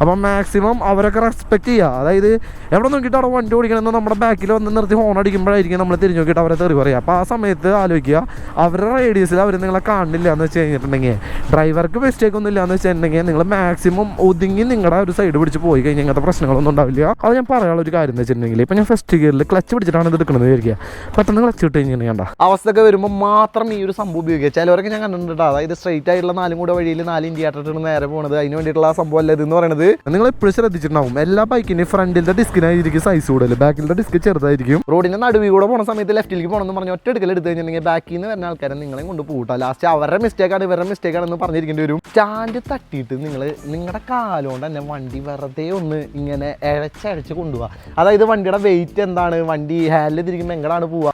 അപ്പം മാക്സിമം അവരൊക്കെ റെസ്പെക്ട് ചെയ്യുക അതായത് എവിടെ നോക്കിയിട്ട് അവിടെ വണ്ടി ഓടിക്കണമെന്ന് നമ്മുടെ ബാക്കിൽ വന്ന് നിർത്തി ഹോൺ അടിക്കുമ്പോഴായിരിക്കും നമ്മൾ തിരിഞ്ഞു നോക്കിയിട്ട് അവരെ തെറി പറയുക അപ്പോൾ ആ സമയത്ത് ആലോചിക്കുക അവരുടെ റേഡിയസിൽ അവർ നിങ്ങളെ കാണില്ല എന്ന് വെച്ച് കഴിഞ്ഞിട്ടുണ്ടെങ്കിൽ ഡ്രൈവർക്ക് മിസ്റ്റേക്ക് ഒന്നും ഇല്ല എന്ന് വെച്ചിട്ടുണ്ടെങ്കിൽ നിങ്ങൾ മാക്സിമം ഒതുങ്ങി നിങ്ങളുടെ ഒരു സൈഡ് പിടിച്ച് പോയി കഴിഞ്ഞാൽ ഇങ്ങനത്തെ പ്രശ്നങ്ങളൊന്നും ഉണ്ടാവില്ല. അത് ഞാൻ പറയാനുള്ള ഒരു കാര്യം എന്ന് വെച്ചിട്ടുണ്ടെങ്കിൽ ഇപ്പം ഞാൻ ഫസ്റ്റ് ഗിയറിൽ ക്ലച്ച് പിടിച്ചിട്ടാണ് ഇത് എടുക്കുന്നത് വിചാരിക്കുക. പെട്ടെന്ന് ക്ലച്ച് ഇട്ട് കഴിഞ്ഞാൽ കണ്ട. അവസ്ഥയൊക്കെ വരുമ്പോൾ മാത്രം ഈ ഒരു സംഭവം ഉപയോഗിക്കുക. ചിലവരൊക്കെ ഞാൻ കണ്ടിട്ടുണ്ട് അതായത് സ്ട്രൈറ്റ് ആയിട്ടുള്ള നാലും കൂടെ വഴിയിൽ നാല് ഇൻഡിയാട്ടിട്ട് നേരെ പോകുന്നത് അതിന് വേണ്ടിയിട്ടുള്ള ആ സംഭവം അല്ല ഇതെന്ന് പറയുന്നത് നിങ്ങൾ എപ്പോഴും ശ്രദ്ധിച്ചിട്ടുണ്ടാവും. എല്ലാ ബൈക്കിന്റെയും ഫ്രണ്ടിലത്തെ ഡിസ്കിനായിരിക്കും സൈസ് കൂടുതൽ ബാക്കിലത്തെ ഡിസ്ക് ചെറുതായിരിക്കും. റോഡിന്റെ നടുവിൽ കൂടെ പോണ സമയത്ത് ലെഫ്റ്റിലേക്ക് പോകണമെന്ന് പറഞ്ഞ ഒറ്റ എടുക്കൽ എടുത്തു കഴിഞ്ഞിട്ടുണ്ടെങ്കിൽ ബാക്കിൽ നിന്ന് വരുന്ന ആൾക്കാരെ നിങ്ങളെ കൊണ്ട് പൂട്ടാ ലാസ്റ്റ് അവരുടെ മിസ്റ്റേക്കാണ് ഇവരുടെ മിസ്റ്റേക്കാണെന്ന് പറഞ്ഞിരിക്കേണ്ടി വരും. സ്റ്റാൻഡ് തട്ടിയിട്ട് നിങ്ങൾ നിങ്ങളുടെ കാലുകൊണ്ട് തന്നെ വണ്ടി വെറുതെ ഒന്ന് ഇങ്ങനെ ഇഴച്ചഴച്ച് കൊണ്ടുപോവുക അതായത് വണ്ടിയുടെ വെയിറ്റ് എന്താണ്? വണ്ടി ഹാൻഡിൽ തിരിക്കുമ്പോൾ എങ്ങനെയാണ് പോവുക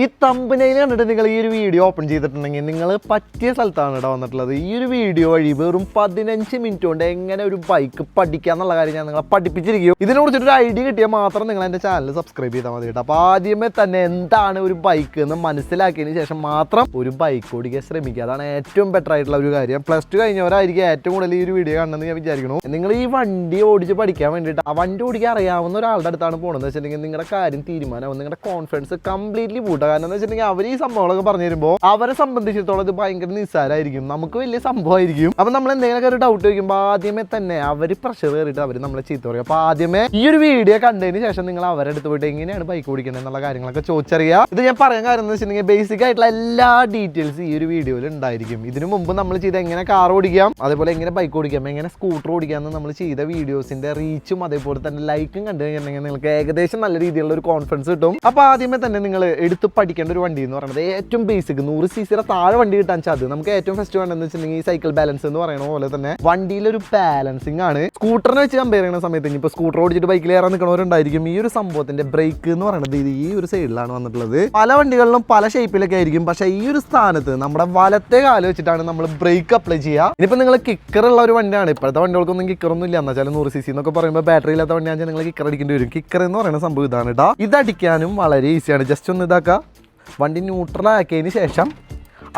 ഈ തമ്പനയിൽ കണ്ടിട്ട് നിങ്ങൾ ഈ ഒരു വീഡിയോ ഓപ്പൺ ചെയ്തിട്ടുണ്ടെങ്കിൽ നിങ്ങൾ പറ്റിയ സ്ഥലത്താണ് ഇവിടെ വന്നിട്ടുള്ളത്. ഈ ഒരു വീഡിയോ വഴി വെറും പതിനഞ്ച് മിനിറ്റ് കൊണ്ട് എങ്ങനെ ഒരു ബൈക്ക് പഠിക്കുക എന്നുള്ള കാര്യം ഞാൻ നിങ്ങളെ പഠിപ്പിച്ചിരിക്കും ഇതിനെ കുറിച്ചൊരു ഐഡിയ കിട്ടിയാൽ മാത്രം നിങ്ങൾ എന്റെ ചാനൽ സബ്സ്ക്രൈബ് ചെയ്താൽ മതി കേട്ടോ അപ്പോൾ ആദ്യമേ തന്നെ എന്താണ് ഒരു ബൈക്ക് എന്ന് മനസ്സിലാക്കിയതിന് ശേഷം മാത്രം ഒരു ബൈക്ക് ഓടിക്കാൻ ശ്രമിക്കുക. അതാണ് ഏറ്റവും ബെറ്റർ ആയിട്ടുള്ള ഒരു കാര്യം. പ്ലസ് ടു കഴിഞ്ഞവരായിരിക്കും ഏറ്റവും കൂടുതൽ ഈ ഒരു വീഡിയോ കാണണമെന്ന് ഞാൻ വിചാരിക്കുന്നു. നിങ്ങൾ ഈ വണ്ടി ഓടിച്ച് പഠിക്കാൻ വേണ്ടിയിട്ട് ആ വണ്ടി ഓടിക്കാൻ അറിയാവുന്ന ഒരാളുടെ അടുത്താണ് പോകുന്നത് വെച്ചിട്ടുണ്ടെങ്കിൽ നിങ്ങളുടെ കാര്യം തീരുമാനമാവും നിങ്ങളുടെ കോൺഫിഡൻസ് കംപ്ലീറ്റ്ലി കൂട്ടുക കാരണം എന്ന് വെച്ചിട്ടുണ്ടെങ്കിൽ അവർ ഈ സംഭവങ്ങളൊക്കെ പറഞ്ഞു തരുമ്പോൾ അവരെ സംബന്ധിച്ചിടത്തോളം ഇത് ഭയങ്കര നിസ്സാരമായിരിക്കും നമുക്ക് വലിയ സംഭവമായിരിക്കും. അപ്പം നമ്മൾ എന്തെങ്കിലുമൊക്കെ ഒരു ഡൗട്ട് ചോദിക്കുമ്പോൾ ആദ്യമേ തന്നെ അവർ പ്രഷർ കയറിയിട്ട് അവർ നമ്മളെ ചീത്ത പറയും. അപ്പോൾ ആദ്യമേ ഈ ഒരു വീഡിയോ കണ്ടതിന് ശേഷം നിങ്ങൾ അവരെ അടുത്ത് പോയിട്ട് എങ്ങനെയാണ് ബൈക്ക് ഓടിക്കുന്നത് എന്നുള്ള കാര്യങ്ങളൊക്കെ ചോദിച്ചറിയുക. ഇത് ഞാൻ പറയാൻ കാര്യം എന്ന് വെച്ചിട്ടുണ്ടെങ്കിൽ ബേസിക് ആയിട്ടുള്ള എല്ലാ ഡീറ്റെയിൽസ് ഈ ഒരു വീഡിയോയിൽ ഉണ്ടായിരിക്കും. ഇതിനു മുമ്പ് നമ്മൾ ചെയ്ത എങ്ങനെ കാർ ഓടിക്കാം അതേപോലെ എങ്ങനെ ബൈക്ക് ഓടിക്കാം എങ്ങനെ സ്കൂട്ടർ ഓടിക്കാം എന്ന് നമ്മൾ ചെയ്ത വീഡിയോസിന്റെ റീച്ചും അതേപോലെ തന്നെ ലൈക്കും കണ്ടു കഴിഞ്ഞിട്ടുണ്ടെങ്കിൽ നിങ്ങൾക്ക് ഏകദേശം നല്ല രീതിയിലുള്ള ഒരു കോൺഫിഡൻസ് കിട്ടും. അപ്പോൾ ആദ്യമേ തന്നെ നിങ്ങൾ എടുത്ത് പഠിക്കേണ്ട ഒരു വണ്ടി എന്ന് പറയുന്നത് ഏറ്റവും ബേസിക് നൂറ് സി സിയുടെ താഴെ വണ്ടി കിട്ടാൻ വെച്ചാൽ അത്. നമുക്ക് ഏറ്റവും ഫസ്റ്റ് വേണ്ടതെന്ന് വെച്ചിട്ടുണ്ടെങ്കിൽ സൈക്കിൾ ബാലൻസ് എന്ന് പറയുന്ന പോലെ തന്നെ വണ്ടിയിലൊരു ബാലൻസിങ് ആണ്. സ്കൂട്ടറിനെ വെച്ച് കമ്പയർ ചെയ്യുന്ന സമയത്ത് ഇനിയിപ്പോൾ സ്കൂട്ടർ ഓടിച്ചിട്ട് ബൈക്കിൽ കയറാൻ നിൽക്കുന്നവരുണ്ടായിരിക്കും ഈ ഒരു സംഭവത്തിന്റെ ബ്രേക്ക് എന്ന് പറയുന്നത് ഇത് ഈ ഒരു സൈഡിലാണ് വന്നിട്ടുള്ളത്. പല വണ്ടികളിലും പല ഷേപ്പിലൊക്കെ ആയിരിക്കും. പക്ഷേ ഈ ഒരു സ്ഥാനത്ത് നമ്മുടെ വലത്തെ കാൽ വെച്ചിട്ടാണ് നമ്മൾ ബ്രേക്ക് അപ്ലൈ ചെയ്യുക. ഇനിയിപ്പോൾ നിങ്ങൾ കിക്കർ ഉള്ള ഒരു വണ്ടിയാണ്. ഇപ്പോഴത്തെ വണ്ടികൾക്കൊന്നും കിക്കറൊന്നും ഇല്ല എന്ന് വെച്ചാൽ നൂറ് സി സി എന്നൊക്കെ പറയുമ്പോൾ ബാറ്ററി ഇല്ലാത്ത വണ്ടിയാണെന്ന് നിങ്ങൾ കിക്കർ അടിക്കേണ്ടി വരും. കിക്കർ എന്ന് പറയുന്ന സംഭവം ഇതാണ് കേട്ടോ ഇത് വളരെ ഈസിയാണ് ജസ്റ്റ് ഒന്ന് ഇതാക്കുക വണ്ടി ന്യൂട്രൽ ആക്കിയതിന് ശേഷം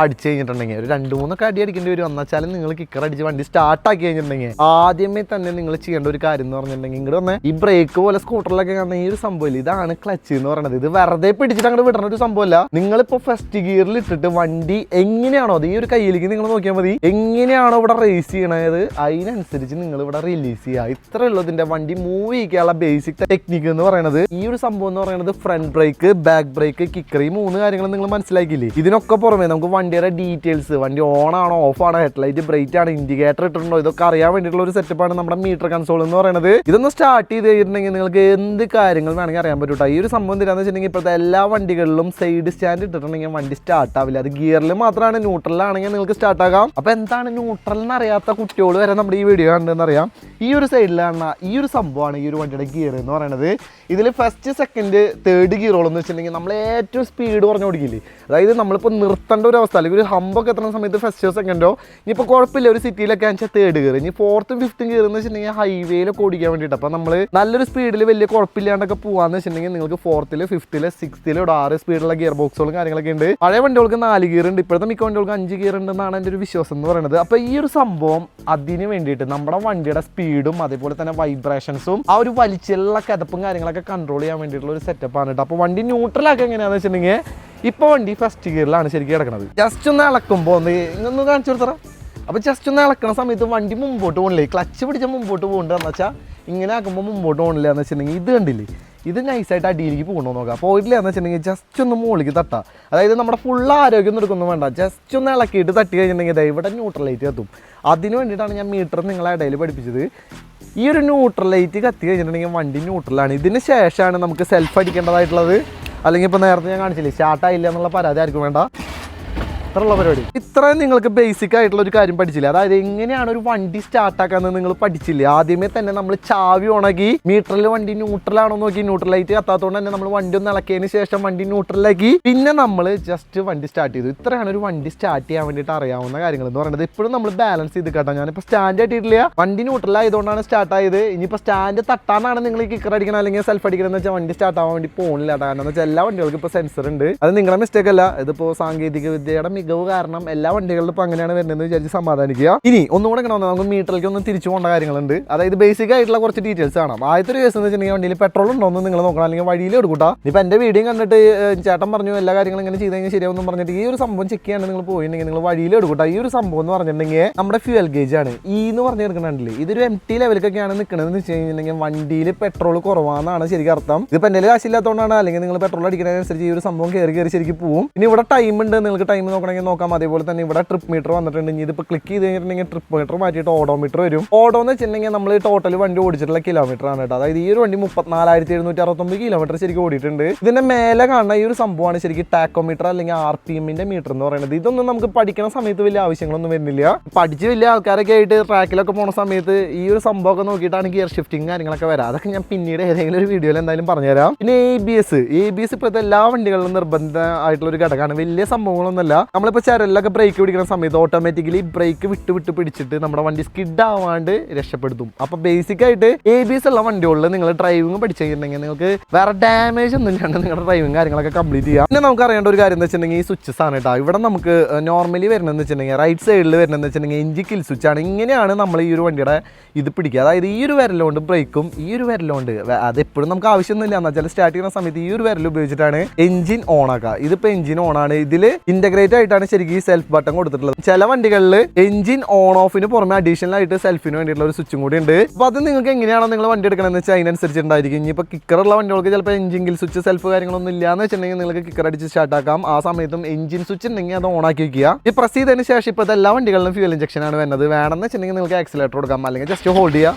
അടിച്ചു കഴിഞ്ഞിട്ടുണ്ടെങ്കിൽ ഒരു രണ്ട് മൂന്നൊക്കെ അടി അടിക്കേണ്ടി വരും. എന്നുവെച്ചാൽ നിങ്ങൾ കിക്കർ അടിച്ച് വണ്ടി സ്റ്റാർട്ട് ആക്കി കഴിഞ്ഞിട്ടുണ്ടെങ്കിൽ ആദ്യമേ തന്നെ നിങ്ങൾ ചെയ്യേണ്ട ഒരു കാര്യം എന്ന് പറഞ്ഞിട്ടുണ്ടെങ്കിൽ ഇങ്ങോട്ട് വന്നേ. ഈ ബ്രേക്ക് പോലെ സ്കൂട്ടറിലൊക്കെ കാണുന്ന ഈ ഒരു സംഭവമില്ല ഇതാണ് ക്ലച്ച് എന്ന് പറയുന്നത് ഇത് വെറുതെ പിടിച്ചിട്ട് അങ്ങോട്ട് വിടുന്ന ഒരു സംഭവമല്ല നിങ്ങളിപ്പോൾ ഫസ്റ്റ് ഗിയറിൽ ഇട്ടിട്ട് വണ്ടി എങ്ങനെയാണോ അത് ഈ ഒരു കയ്യിലേക്ക് നിങ്ങൾ നോക്കിയാൽ മതി. എങ്ങനെയാണോ ഇവിടെ റേസ് ചെയ്യണത്? അതിനനുസരിച്ച് നിങ്ങൾ ഇവിടെ റിലീസ് ചെയ്യുക ഇത്ര ഉള്ളതിന്റെ വണ്ടി മൂവ് ചെയ്യിക്കാനുള്ള ബേസിക് ടെക്നിക്ക് എന്ന് പറയുന്നത് ഈ ഒരു സംഭവം എന്ന് പറയുന്നത് front brake back brake kicker ഈ മൂന്ന് കാര്യങ്ങൾ നിങ്ങൾ മനസ്സിലാക്കിയില്ലേ? ഇതിനൊക്കെ പുറമെ നമുക്ക് വണ്ടിയുടെ ഡീറ്റെയിൽസ് വണ്ടി ഓണാണോ ആണോ ഓഫ് ആണോ ഹെഡ്ലൈറ്റ് ബ്രേക്ക് ആണ് ഇൻഡിക്കേറ്റർ ഇട്ടിട്ടുണ്ടോ ഇതൊക്കെ അറിയാൻ വേണ്ടിയിട്ടുള്ള ഒരു സെറ്റപ്പാണ് നമ്മുടെ മീറ്റർ കൺസോൾ എന്ന് പറയുന്നത്. ഇതൊന്ന് സ്റ്റാർട്ട് ചെയ്ത് കഴിഞ്ഞിട്ടുണ്ടെങ്കിൽ നിങ്ങൾക്ക് എന്ത് കാര്യങ്ങൾ വേണമെങ്കിൽ അറിയാൻ പറ്റൂട്ടോ ഈ ഒരു സംഭവം എന്താണെന്ന് വെച്ചിട്ടുണ്ടെങ്കിൽ ഇപ്പോഴത്തെ എല്ലാ വണ്ടികളിലും സൈഡ് സ്റ്റാൻഡ് ഇട്ടിട്ടുണ്ടെങ്കിൽ വണ്ടി സ്റ്റാർട്ട് ആവില്ല. അത് ഗിയറിൽ മാത്രമാണ് ന്യൂട്രലാണെങ്കിൽ നിങ്ങൾക്ക് സ്റ്റാർട്ട് ആകാം. അപ്പോൾ എന്താണ് ന്യൂട്രൽ എന്ന് അറിയാത്ത കുട്ടികൾ വരെ നമ്മുടെ ഈ വീഡിയോ കണ്ടെന്ന് അറിയാം. ഈ ഒരു സൈഡിലാണ് ഈ ഒരു സംഭവമാണ് ഈ ഒരു വണ്ടിയുടെ ഗിയർ എന്ന് പറയുന്നത് ഇതിൽ ഫസ്റ്റ് സെക്കൻഡ് തേർഡ് ഗിയറോളെന്ന് വെച്ചിട്ടുണ്ടെങ്കിൽ നമ്മൾ ഏറ്റവും സ്പീഡ് കുറഞ്ഞ് ഓടിക്കില്ലേ? അതായത് നമ്മളിപ്പോൾ നിർത്തേണ്ട ഒരു അല്ലെങ്കിൽ ഒരു ഹമ്പൊക്കെ എത്തുന്ന സമയത്ത് ഫസ്റ്റോ സെക്കൻഡോ ഇനിയിപ്പോൾ കുഴപ്പമില്ല ഒരു സിറ്റിയിലൊക്കെ വെച്ചാൽ തേർഡ് കയറി ഇനി ഫോർത്തും ഫിഫ്ത്തും കയറുന്ന വെച്ചിട്ടുണ്ടെങ്കിൽ ഹൈവേയിലൊക്കെ ഓടിക്കാൻ വേണ്ടിയിട്ട്. അപ്പോൾ നമ്മൾ നല്ലൊരു സ്പീഡിൽ വലിയ കുഴപ്പമില്ലാണ്ടൊക്കെ പോകാന്ന് വെച്ചിട്ടുണ്ടെങ്കിൽ നിങ്ങൾക്ക് ഫോർത്തിൽ ഫിഫ്ത്തിൽ സിക്സ്ത്തിൽ ഒരു ആറ് സ്പീഡിലുള്ള ഗിയർ ബോക്സുകളും കാര്യങ്ങളൊക്കെ ഉണ്ട്. പഴയ വണ്ടികൾക്ക് നാല് ഗിയർ ഉണ്ട്. ഇപ്പോഴത്തെ മിക്ക വണ്ടികൾക്ക് അഞ്ച് ഗിയർ ഉണ്ടെന്നാണ് എന്റെ ഒരു വിശ്വാസം എന്ന് പറയുന്നത്. അപ്പോൾ ഈ ഒരു സംഭവം അതിന് വേണ്ടിയിട്ട് നമ്മുടെ വണ്ടിയുടെ സ്പീഡും അതേപോലെ തന്നെ വൈബ്രേഷൻസും ആ ഒരു വലിച്ചുള്ള കിതപ്പും കാര്യങ്ങളൊക്കെ കൺട്രോൾ ചെയ്യാൻ വേണ്ടിയിട്ടുള്ള ഒരു സെറ്റപ്പാണ് കേട്ടോ അപ്പോൾ വണ്ടി ന്യൂട്രലാക്കി എങ്ങനെയാണെന്ന് വെച്ചിട്ടുണ്ടെങ്കിൽ ഇപ്പോൾ വണ്ടി ഫസ്റ്റ് ഗിയറിലാണ് ശരിക്കും കിടക്കുന്നത് ജസ്റ്റ് ഒന്ന് ഇളക്കുമ്പോൾ ഒന്ന് ഇങ്ങൊന്ന് കാണിച്ചു കൊടുത്തറ. അപ്പോൾ ജസ്റ്റ് ഒന്ന് ഇളക്കുന്ന സമയത്ത് വണ്ടി മുമ്പോട്ട് പോകണില്ലേ ക്ലച്ച് പിടിച്ച മുമ്പോട്ട് പോകണ്ടെന്ന് വെച്ചാൽ ഇങ്ങനെ ആക്കുമ്പോൾ മുമ്പോട്ട് പോകണില്ല എന്ന് വെച്ചിട്ടുണ്ടെങ്കിൽ ഇത് കണ്ടില്ലേ? ഇത് നൈസായിട്ട് അടിയിലേക്ക് പോകണമെന്ന് നോക്കാം. പോയിട്ടില്ല എന്ന് വെച്ചിട്ടുണ്ടെങ്കിൽ ജസ്റ്റ് ഒന്ന് മുകളിലേക്ക് തട്ടാം. അതായത് നമ്മുടെ ഫുൾ ആരോഗ്യം എടുക്കൊന്നും വേണ്ട. ജസ്റ്റ് ഒന്ന് ഇളക്കിയിട്ട് തട്ടി കഴിഞ്ഞിട്ടുണ്ടെങ്കിൽ ഇവിടെ ഇവിടെ ന്യൂട്രലൈറ്റ് എത്തും അതിന് വേണ്ടിയിട്ടാണ് ഞാൻ മീറ്റർ നിങ്ങളെ ഇടയിൽ പഠിപ്പിച്ചത്. ഈ ഒരു ന്യൂട്രൽ ലൈറ്റ് കത്തി കഴിഞ്ഞിട്ടുണ്ടെങ്കിൽ വണ്ടി ന്യൂട്രലാണ് ഇതിന് ശേഷമാണ് നമുക്ക് സെൽഫ് അടിക്കേണ്ടതായിട്ടുള്ളത്. അല്ലെങ്കിൽ ഇപ്പോൾ നേരത്തെ ഞാൻ കാണിച്ചില്ലേ സ്റ്റാർട്ടായില്ല എന്നുള്ള പരാതി ആർക്കും വേണ്ട. ഇത്രയുള്ള പരിപാടി. ഇത്രയും നിങ്ങൾക്ക് ബേസിക് ആയിട്ടുള്ള ഒരു കാര്യം പഠിച്ചില്ല? അതായത് എങ്ങനെയാണ് ഒരു വണ്ടി സ്റ്റാർട്ട് ആക്കാന്ന് നിങ്ങൾ പഠിച്ചില്ലേ? ആദ്യമേ തന്നെ നമ്മൾ ചാവി ഉണക്കി മീറ്ററിൽ വണ്ടി ന്യൂട്രലാണോ നോക്കി ന്യൂട്രൽ ലൈറ്റ് കത്താത്തതുകൊണ്ട് തന്നെ നമ്മൾ വണ്ടി ഒന്ന് ഇളക്കിയതിന് ശേഷം വണ്ടി ന്യൂട്രലാക്കി പിന്നെ നമ്മൾ ജസ്റ്റ് വണ്ടി സ്റ്റാർട്ട് ചെയ്തു. ഇത്രയാണ് ഒരു വണ്ടി സ്റ്റാർട്ട് ചെയ്യാൻ വേണ്ടിയിട്ട് അറിയാവുന്ന കാര്യങ്ങൾ എന്ന് പറയുന്നത്. ഇപ്പോഴും നമ്മൾ ബാലൻസ് ചെയ്ത് കേട്ടോ. ഞാനിപ്പോൾ സ്റ്റാൻഡ് ആയിട്ടില്ല വണ്ടി ന്യൂട്രൽ ആയതുകൊണ്ടാണ് സ്റ്റാർട്ട് ആയത്. ഇനിയിപ്പോൾ സ്റ്റാൻഡ് തട്ടാനാണ് നിങ്ങൾ ഈ കിക്കർ അടിക്കണം അല്ലെങ്കിൽ സെൽഫ് അടിക്കണം എന്ന് വെച്ചാൽ വണ്ടി സ്റ്റാർട്ട് ആവാൻ വേണ്ടി പോണില്ല. കാരണം എന്ന് വെച്ചാൽ എല്ലാ വണ്ടികൾക്കും ഇപ്പോൾ സെൻസർ ഉണ്ട്. അത് നിങ്ങളുടെ മിസ്റ്റേക്ക് അല്ല. ഇതിപ്പോൾ സാങ്കേതിക വിദ്യയുടെ മികവ് കാരണം എല്ലാ വണ്ടികളിലും ഇപ്പൊ അങ്ങനെയാണ് വരുന്നത് വിചാരിച്ച് സമാധാനിക്കുക. ഇനി ഒന്നുകൂടെ ഇങ്ങനെ നമുക്ക് മീറ്ററിലേക്ക് ഒന്ന് തിരിച്ചു പോകേണ്ട കാര്യങ്ങളുണ്ട്. അതായത് ബേസിക് ആയിട്ടുള്ള കുറച്ച് ഡീറ്റെയിൽസ് ആണ് ആദ്യത്തെ ഒരു കേസ് എന്ന് വെച്ചിട്ടുണ്ടെങ്കിൽ വണ്ടിയിൽ പെട്രോൾ ഉണ്ടോ എന്ന് നിങ്ങൾ നോക്കണം. അല്ലെങ്കിൽ വഴിയിൽ എടുക്കൂട്ടാ. ഇപ്പൊ എന്റെ വീഡിയോ കണ്ടിട്ട് ചേട്ടൻ പറഞ്ഞു എല്ലാ കാര്യങ്ങളും ഇങ്ങനെ ചെയ്ത് കഴിഞ്ഞാൽ ശരിയാവും പറഞ്ഞിട്ട് ഈ ഒരു സംഭവം ചെക്ക് ചെയ്യാണ്ട് നിങ്ങൾ പോയിട്ടുണ്ടെങ്കിൽ നിങ്ങൾ വഴിയിൽ എടുക്കൂട്ടാ. ഈ ഒരു സംഭവം എന്ന് പറഞ്ഞിട്ടുണ്ടെങ്കിൽ നമ്മുടെ ഫ്യൂൽ ഗേജ് ആണ്. ഈ എന്ന് പറഞ്ഞു എടുക്കണില്ലേ ഇതൊരു എം ടി ലെവലിലേക്കൊക്കെയാണ് നിൽക്കണമെന്ന് വെച്ച് കഴിഞ്ഞിട്ടുണ്ടെങ്കിൽ വണ്ടിയിൽ പെട്രോൾ കുറവാണെന്നാണ് ശരിക്കും അർത്ഥം. ഇതിപ്പോൾ എന്റെ കാശില്ലാത്തതുകൊണ്ടാണ് അല്ലെങ്കിൽ നിങ്ങൾ പെട്രോൾ അടിക്കുന്നതിനനുസരിച്ച് ഈ ഒരു സംഭവം കയറി കയറി ശരിക്കും പോവും. ഇനി ഇവിടെ ടൈം ഉണ്ട്. നിങ്ങൾക്ക് ടൈം നോക്കണമെങ്കിൽ നോക്കാം. അതേപോലെ തന്നെ ഇവിടെ ട്രിപ്പ് മീറ്റർ വന്നിട്ടുണ്ട്. ഇനി ഇതിപ്പോൾ ക്ലിക്ക് ചെയ്ത് കഴിഞ്ഞിട്ടുണ്ടെങ്കിൽ ട്രിപ്പ് മീറ്റർ മാറ്റിയിട്ട് ഓഡോമീറ്റർ വരും. ഓഡോ എന്ന് വെച്ചിട്ടുണ്ടെങ്കിൽ നമ്മൾ ടോട്ടൽ വണ്ടി ഓടിച്ചിട്ടുള്ള കിലോമീറ്റർ ആണ് കേട്ടോ. അതായത് ഈ ഒരു വണ്ടി മുപ്പത്തിനാലായിരത്തി എഴുന്നൂറ്റി അറുപത്തൊമ്പത് കിലോമീറ്റർ ശരിക്കും ഓടിയിട്ടുണ്ട്. ഇതിന്റെ മേലെ കാണുന്ന ഈ ഒരു സംഭവമാണ് ശരിക്കും ടാക്കോമീറ്റർ അല്ലെങ്കിൽ ആർ പി എമ്മിന്റെ മീറ്റർ എന്ന് പറയുന്നത്. ഇതൊന്നും നമുക്ക് പഠിക്കുന്ന സമയത്ത് വലിയ ആവശ്യങ്ങളൊന്നും വരുന്നില്ല. പഠിച്ച് വലിയ ആൾക്കാരൊക്കെ ആയിട്ട് ട്രാക്കിലൊക്കെ പോണ സമയത്ത് ഈ ഒരു സംഭവമൊക്കെ നോക്കിയിട്ടാണ് ഗിയർ ഷിഫ്റ്റിംഗ് കാര്യങ്ങളൊക്കെ വരാം. അതൊക്കെ ഞാൻ പിന്നീട് ഏതെങ്കിലും ഒരു വീഡിയോയിൽ എന്തായാലും പറഞ്ഞുതരാം. പിന്നെ A B S A B S ഇപ്പോഴത്തെ എല്ലാ വണ്ടികളിലും നിർബന്ധമായിട്ടുള്ള ഒരു ഘടകമാണ്. വലിയ സംഭവങ്ങളൊന്നുമല്ല. നമ്മളിപ്പോൾ ചരലിലൊക്കെ ബ്രേക്ക് പിടിക്കുന്ന സമയത്ത് ഓട്ടോമാറ്റിക്കലി ബ്രേക്ക് വിട്ട് വിട്ട് പിടിച്ചിട്ട് നമ്മുടെ വണ്ടി സ്കിഡ് ആവാണ്ട് രക്ഷപ്പെടുത്തും. അപ്പൊ ബേസിക് ആയിട്ട് എ ബി എസ് ഉള്ള വണ്ടികളിൽ നിങ്ങൾ ഡ്രൈവിംഗ് പഠിച്ചു നിങ്ങൾക്ക് വേറെ ഡാമേജ് ഒന്നും ഇല്ലാണ്ട് നിങ്ങളുടെ ഡ്രൈവിംഗ് കാര്യങ്ങളൊക്കെ കംപ്ലീറ്റ് ചെയ്യാം. പിന്നെ നമുക്ക് അറിയേണ്ട ഒരു കാര്യം എന്ന് വെച്ചിട്ടുണ്ടെങ്കിൽ ഈ സ്വിച്ചസ് ആണ് കേട്ടോ ഇവിടെ നമുക്ക് നോർമലി വരുന്നത് വെച്ചിട്ടുണ്ടെങ്കിൽ റൈറ്റ് സൈഡിൽ വരുന്നത് വെച്ചിട്ടുണ്ടെങ്കിൽ എഞ്ചി കിൽ സ്വിച്ച് ആണ്. ഇങ്ങനെയാണ് നമ്മൾ ഈ ഒരു വണ്ടിയുടെ ഇത് പിടിക്കുക. അതായത് ഈ ഒരു വിരലുകൊണ്ട് ബ്രേക്കും ഈ ഒരു വിരലുകൊണ്ട് അത് എപ്പോഴും നമുക്ക് ആവശ്യമൊന്നുമില്ല. എന്നാൽ വെച്ചാൽ സ്റ്റാർട്ട് ചെയ്യുന്ന സമയത്ത് ഈ ഒരു വിരൽ ഉപയോഗിച്ചിട്ടാണ് എഞ്ചിൻ ഓൺ ആക്കുക. ഇതിപ്പോൾ എഞ്ചിൻ ഓൺ ആണ്. ഇതിൽ ഇന്റഗ്രേറ്റ് ആയിട്ടാണ് ശരിക്കും ഈ സെൽഫ് ബട്ടൺ കൊടുത്തിട്ടുള്ളത്. ചില വണ്ടികളിൽ എഞ്ചിൻ ഓൺ ഓഫിന് പുറമെ അഡീഷണൽ ആയിട്ട് സെൽഫിന് വേണ്ടിയിട്ടുള്ള ഒരു സ്വിച്ചും കൂടി ഉണ്ട്. അപ്പോൾ അത് നിങ്ങൾക്ക് എങ്ങനെയാണോ നിങ്ങൾ വണ്ടി എടുക്കണമെന്ന് വെച്ചാൽ അതിനനുസരിച്ചിട്ടുണ്ടായിരിക്കും. ഇനിയിപ്പോൾ കിക്കറുള്ള വണ്ടികൾക്ക് ചിലപ്പോൾ എഞ്ചിൻ സ്വിച്ച് സെൽഫ് കാര്യങ്ങളൊന്നും ഇല്ല എന്ന് വെച്ചിട്ടുണ്ടെങ്കിൽ നിങ്ങൾക്ക് കിക്കർ അടിച്ച് സ്റ്റാർട്ട് ആക്കാം. ആ സമയത്തും എഞ്ചിൻ സ്വിച്ച് ഉണ്ടെങ്കിൽ അത് ഓൺ ആക്കി വെക്കുക. ഈ പ്രസ് ചെയ്തതിന് ശേഷം ഇപ്പോൾ എല്ലാ വണ്ടികളിലും ഫ്യൂൽ ഇഞ്ചക്ഷൻ ആണ് വരുന്നത്. വേണമെന്ന് വെച്ചിട്ടുണ്ടെങ്കിൽ നിങ്ങൾക്ക് ആക്സിലേറ്റർ കൊടുക്കാം. അല്ലെങ്കിൽ ജസ്റ്റ് ഹോൾഡ് ചെയ്യുക.